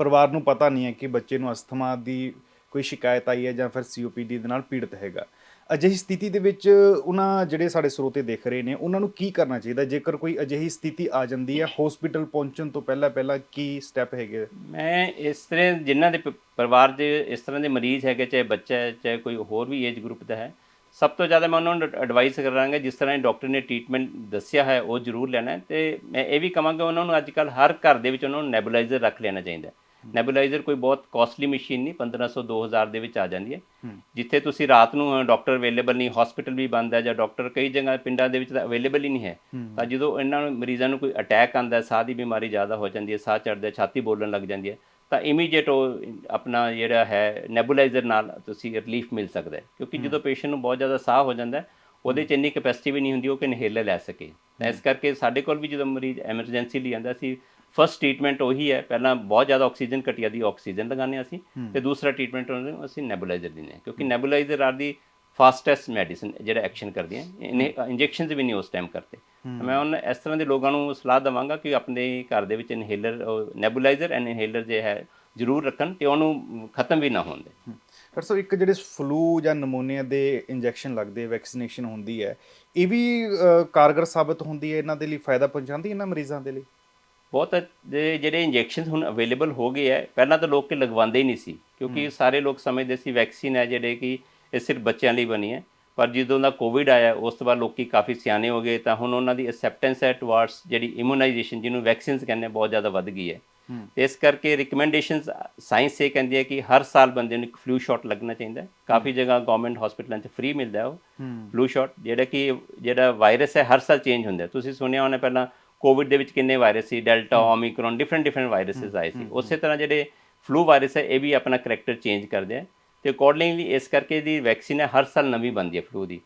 S2: ਪਰਿਵਾਰ ਨੂੰ ਪਤਾ ਨਹੀਂ ਹੈ ਕਿ ਬੱਚੇ ਨੂੰ ਅਸਥਮਾ ਦੀ ਕੋਈ ਸ਼ਿਕਾਇਤ ਆਈ ਹੈ ਜਾਂ ਫਿਰ ਸੀਓਪੀਡੀ ਦੇ ਨਾਲ ਪੀੜਤ ਹੈਗਾ। ਅਜਿਹੀ ਸਥਿਤੀ ਦੇ ਵਿੱਚ ਉਹਨਾਂ ਜਿਹੜੇ ਸਾਡੇ ਸਰੋਤੇ ਦੇਖ ਰਹੇ ਨੇ ਉਹਨਾਂ ਨੂੰ ਕੀ ਕਰਨਾ ਚਾਹੀਦਾ? ਜੇਕਰ ਕੋਈ ਅਜਿਹੀ ਸਥਿਤੀ ਆ ਜਾਂਦੀ ਹੈ ਹਸਪੀਟਲ ਪਹੁੰਚਣ ਤੋਂ ਪਹਿਲਾਂ ਪਹਿਲਾਂ ਕੀ ਸਟੈਪ ਹੈਗੇ?
S1: ਮੈਂ ਇਸ ਤਰ੍ਹਾਂ ਜਿਨ੍ਹਾਂ ਦੇ ਪਰਿਵਾਰ ਦੇ ਇਸ ਤਰ੍ਹਾਂ ਦੇ ਮਰੀਜ਼ ਹੈਗੇ ਚਾਹੇ ਬੱਚਾ ਹੈ ਚਾਹੇ ਕੋਈ ਹੋਰ ਵੀ ਏਜ ਗਰੁੱਪ ਦਾ ਹੈ ਸਭ ਤੋਂ ਜ਼ਿਆਦਾ ਮੈਂ ਉਹਨਾਂ ਨੂੰ ਐਡਵਾਈਸ ਕਰਾਂਗਾ ਜਿਸ ਤਰ੍ਹਾਂ ਡਾਕਟਰ ਨੇ ਟ੍ਰੀਟਮੈਂਟ ਦੱਸਿਆ ਹੈ ਉਹ ਜ਼ਰੂਰ ਲੈਣਾ ਹੈ ਤੇ ਮੈਂ ਇਹ ਵੀ ਕਹਾਂਗਾ ਉਹਨਾਂ ਨੂੰ ਅੱਜ ਕੱਲ ਹਰ ਘਰ ਦੇ ਵਿੱਚ ਉਹਨਾਂ ਨੂੰ ਨੈਬੂਲਾਈਜ਼ਰ ਰੱਖ ਲੈਣਾ ਚਾਹੀਦਾ ਹੈ। ਨੈਬੂਲਾਈਜ਼ਰ ਕੋਈ ਬਹੁਤ ਕਾਸਟਲੀ ਮਸ਼ੀਨ ਨਹੀਂ 1500 2000 ਦੇ ਵਿੱਚ ਆ ਜਾਂਦੀ ਹੈ। ਜਿੱਥੇ ਤੁਸੀਂ ਰਾਤ ਨੂੰ ਡਾਕਟਰ ਅਵੇਲੇਬਲ ਨਹੀਂ ਹਸਪੀਟਲ ਵੀ ਬੰਦ ਹੈ ਜਾਂ ਡਾਕਟਰ ਕਈ ਜਗ੍ਹਾ ਪਿੰਡਾਂ ਦੇ ਵਿੱਚ ਤਾਂ ਅਵੇਲੇਬਲ ਹੀ ਨਹੀਂ ਹੈ। ਤਾਂ ਜਦੋਂ ਇਹਨਾਂ ਨੂੰ ਮਰੀਜ਼ਾਂ ਨੂੰ ਕੋਈ ਅਟੈਕ ਆਂਦਾ ਹੈ ਸਾਹ ਦੀ ਬਿਮਾਰੀ ਜ਼ਿਆਦਾ ਹੋ ਜਾਂਦੀ ਹੈ ਸਾਹ ਚੜਦਾ ਛਾਤੀ ਬੋਲਣ ਲੱਗ ਜਾਂਦੀ ਹੈ ਤਾਂ ਇਮੀਡੀਏਟ ਉਹ ਆਪਣਾ ਜਿਹੜਾ ਹੈ ਨੈਬੂਲਾਈਜ਼ਰ ਨਾਲ ਤੁਸੀਂ ਰਿਲੀਫ ਮਿਲ ਸਕਦਾ ਕਿਉਂਕਿ ਜਦੋਂ ਪੇਸ਼ੈਂਟ ਨੂੰ ਬਹੁਤ ਜ਼ਿਆਦਾ ਸਾਹ ਹੋ ਜਾਂਦਾ ਉਹਦੇ ਚ ਇੰਨੀ ਕੈਪੈਸਿਟੀ ਵੀ ਨਹੀਂ ਹੁੰਦੀ ਉਹ ਕਿ ਇਨਹੇਲਰ ਲੈ ਸਕੇ। ਤਾਂ ਇਸ ਕਰਕੇ ਸਾਡੇ ਕੋਲ ਵੀ ਜਦੋਂ ਮਰੀਜ਼ ਐਮਰਜੈਂਸੀ ਲਈ ਆਂਦਾ ਸੀ ਫਸਟ ਟ੍ਰੀਟਮੈਂਟ ਉਹੀ ਹੈ ਪਹਿਲਾਂ ਬਹੁਤ ਜ਼ਿਆਦਾ ਆਕਸੀਜਨ ਘਟੀਆ ਦੀ ਆਕਸੀਜਨ ਲਗਾਉਂਦੇ ਅਸੀਂ ਤੇ ਦੂਸਰਾ ਟ੍ਰੀਟਮੈਂਟ ਉਹਨੂੰ ਅਸੀਂ ਨੈਬੂਲਾਈਜ਼ਰ ਦਿੰਦੇ ਹਾਂ। ਕਿਉਂਕਿ nebuliser are the fastest medicine ਜਿਹੜਾ ਐਕਸ਼ਨ ਕਰਦੀਆਂ ਇੰਜੈਕਸ਼ਨਸ ਵੀ ਨਹੀਂ ਉਸ ਟਾਈਮ ਕਰਤੇ ਮੈਂ ਉਹਨਾਂ ਇਸ ਤਰ੍ਹਾਂ ਦੇ ਲੋਕਾਂ ਨੂੰ ਸਲਾਹ ਦਵਾਂਗਾ ਕਿ ਆਪਣੇ ਘਰ ਦੇ ਵਿੱਚ ਇਨਹੇਲਰ ਨੈਬੂਲਾਈਜ਼ਰ ਐਂਡ ਇਨਹੇਲਰ ਜੇ ਹੈ ਜ਼ਰੂਰ ਰੱਖਣ ਤੇ ਉਹਨੂੰ ਖਤਮ ਵੀ ਨਾ ਹੋਣ ਦੇ।
S2: ਡਾਕਟਰ ਸਾਹਿਬ ਇੱਕ ਜਿਹੜੇ ਫਲੂ ਜਾਂ ਨਮੂਨੀਆ ਦੇ ਇੰਜੈਕਸ਼ਨ ਲੱਗਦੇ ਵੈਕਸੀਨੇਸ਼ਨ ਹੁੰਦੀ ਹੈ ਇਹ ਵੀ ਕਾਰਗਰ ਸਾਬਤ ਹੁੰਦੀ ਹੈ ਇਹਨਾਂ ਦੇ ਲਈ ਫਾਇਦਾ ਪਹੁੰਚਾਉਂਦੀ ਹੈ ਇਹਨਾਂ ਮਰੀਜ਼ਾਂ ਦੇ ਲਈ?
S1: ਬਹੁਤ ਜਿਹੜੇ ਇੰਜੈਕਸ਼ਨ ਹੁਣ ਅਵੇਲੇਬਲ ਹੋ ਗਏ ਹੈ ਪਹਿਲਾਂ ਤਾਂ ਲੋਕ ਕਿ ਲਗਵਾਉਂਦੇ ਹੀ ਨਹੀਂ ਸੀ ਕਿਉਂਕਿ ਸਾਰੇ ਲੋਕ ਸਮਝਦੇ ਸੀ ਵੈਕਸੀਨ ਹੈ ਜਿਹੜੇ ਕਿ ਇਹ ਸਿਰਫ ਬੱਚਿਆਂ ਲਈ ਬਣੀ ਹੈ। ਪਰ ਜਦੋਂ ਦਾ ਕੋਵਿਡ ਆਇਆ ਉਸ ਤੋਂ ਬਾਅਦ ਲੋਕੀ ਕਾਫੀ ਸਿਆਣੇ ਹੋ ਗਏ ਤਾਂ ਹੁਣ ਉਹਨਾਂ ਦੀ ਐਕਸੈਪਟੈਂਸ ਹੈ ਟੁਵਾਰਡਸ ਜਿਹੜੀ ਇਮੂਨਾਈਜੇਸ਼ਨ ਜਿਹਨੂੰ ਵੈਕਸੀਨਸ ਕਹਿੰਦੇ ਬਹੁਤ ਜ਼ਿਆਦਾ ਵੱਧ ਗਈ ਹੈ। ਇਸ ਕਰਕੇ ਰਿਕਮੈਂਡੇਸ਼ਨਸ ਸਾਇੰਸ ਇਹ ਕਹਿੰਦੀ ਹੈ ਕਿ ਹਰ ਸਾਲ ਬੰਦੇ ਨੂੰ ਇੱਕ ਫਲੂ ਸ਼ਾਟ ਲੱਗਣਾ ਚਾਹੀਦਾ ਹੈ। ਕਾਫੀ ਜਗ੍ਹਾ ਗਵਰਨਮੈਂਟ ਹਸਪੀਟਲਾਂ 'ਚ ਫ੍ਰੀ ਮਿਲਦਾ ਹੈ ਉਹ ਫਲੂ ਸ਼ਾਟ ਜਿਹੜਾ ਕਿ ਜਿਹੜਾ ਵਾਇਰਸ ਹੈ ਹਰ ਸਾਲ ਚੇਂਜ ਹੁੰਦਾ ਹੈ। ਤੁਸੀਂ ਸੁਣਿਆ ਹੋਣਾ ਪਹਿਲਾਂ ਕੋਵਿਡ ਦੇ ਵਿੱਚ ਕਿੰਨੇ ਵਾਇਰਸ ਸੀ Delta Omicron different different viruses ਆਏ ਸੀ। ਉਸੇ ਤਰ੍ਹਾਂ ਜਿਹੜੇ ਫਲੂ ਵਾਇਰਸ ਹੈ ਇਹ ਵੀ ਆਪਣਾ ਕਰੈਕਟਰ ਚੇਂਜ ਕਰਦੇ ਆ ਤੇ ਅਕੋਰਡਿੰਗਲੀ ਇਸ ਕਰਕੇ ਦੀ ਵੈਕਸੀਨ ਹੈ ਹਰ ਸਾਲ ਨਵੀਂ ਬਣਦੀ ਹੈ ਫਲੂ ਦੀ।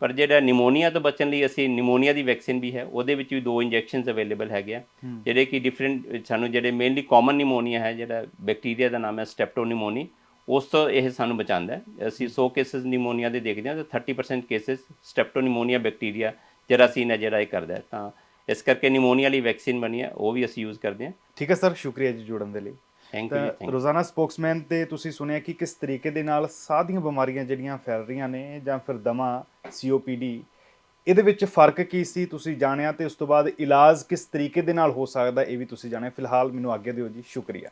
S1: ਪਰ ਜਿਹੜਾ ਨਿਮੋਨੀਆ ਤੋਂ ਬਚਣ ਲਈ ਅਸੀਂ ਨਿਮੋਨੀਆ ਦੀ ਵੈਕਸੀਨ ਵੀ ਹੈ ਉਹਦੇ ਵਿੱਚ ਵੀ ਦੋ ਇੰਜੈਕਸ਼ਨਸ ਅਵੇਲੇਬਲ ਹੈਗੇ ਆ। ਜਿਹੜੇ ਕਿ ਡਿਫਰੈਂਟ ਸਾਨੂੰ ਜਿਹੜੇ ਮੇਨਲੀ ਕਾਮਨ ਨਿਮੋਨੀਆ ਹੈ ਜਿਹੜਾ ਬੈਕਟੀਰੀਆ ਦਾ ਨਾਮ ਹੈ ਸਟੈਪਟੋਨਿਮੋਨੀ ਉਸ ਤੋਂ ਇਹ ਸਾਨੂੰ ਬਚਾਉਂਦਾ ਅਸੀਂ 100 ਕੇਸਸ ਨਿਮੋਨੀਆ ਦੇ ਦੇਖਦੇ ਹਾਂ ਤਾਂ 30% ਕੇਸਸ ਸਟੈਪਟੋਨਿਮੋਨੀਆ ਬੈਕਟੀਰੀਆ ਜਰਾਸੀਨ ਹੈ ਜਿਹੜਾ ਇਹ ਕਰਦਾ ਤਾਂ ਇਸ ਕਰਕੇ ਨਿਮੋਨੀਆ ਲਈ ਵੈਕਸੀਨ ਬਣੀ ਹੈ ਉਹ ਵੀ ਅਸੀਂ ਯੂਜ਼ ਕਰਦੇ ਹਾਂ।
S2: ਠੀਕ ਹੈ ਸਰ ਸ਼ੁਕਰੀਆ ਜੀ ਜੁੜਨ ਦੇ ਲਈ।
S1: Thank
S2: you
S1: thank
S2: Rozana Spokesman ਤੇ ਤੁਸੀਂ ਸੁਣਿਆ ਕਿ ਕਿਸ ਤਰੀਕੇ ਦੇ ਨਾਲ ਸਾਹ ਦੀਆਂ ਬਿਮਾਰੀਆਂ ਜਿਹੜੀਆਂ ਫੈਲ ਰਹੀਆਂ ਨੇ ਜਾਂ ਫਿਰ ਦਮਾ ਸੀਓਪੀਡੀ ਇਹਦੇ ਵਿੱਚ ਫ਼ਰਕ ਕੀ ਸੀ ਤੁਸੀਂ ਜਾਣਿਆ ਤੇ ਉਸ ਤੋਂ ਬਾਅਦ ਇਲਾਜ ਕਿਸ ਤਰੀਕੇ ਦੇ ਨਾਲ ਹੋ ਸਕਦਾ ਇਹ ਵੀ ਤੁਸੀਂ ਜਾਣਿਆ। ਫਿਲਹਾਲ ਮੈਨੂੰ ਆਗਿਆ ਦਿਓ ਜੀ ਸ਼ੁਕਰੀਆ।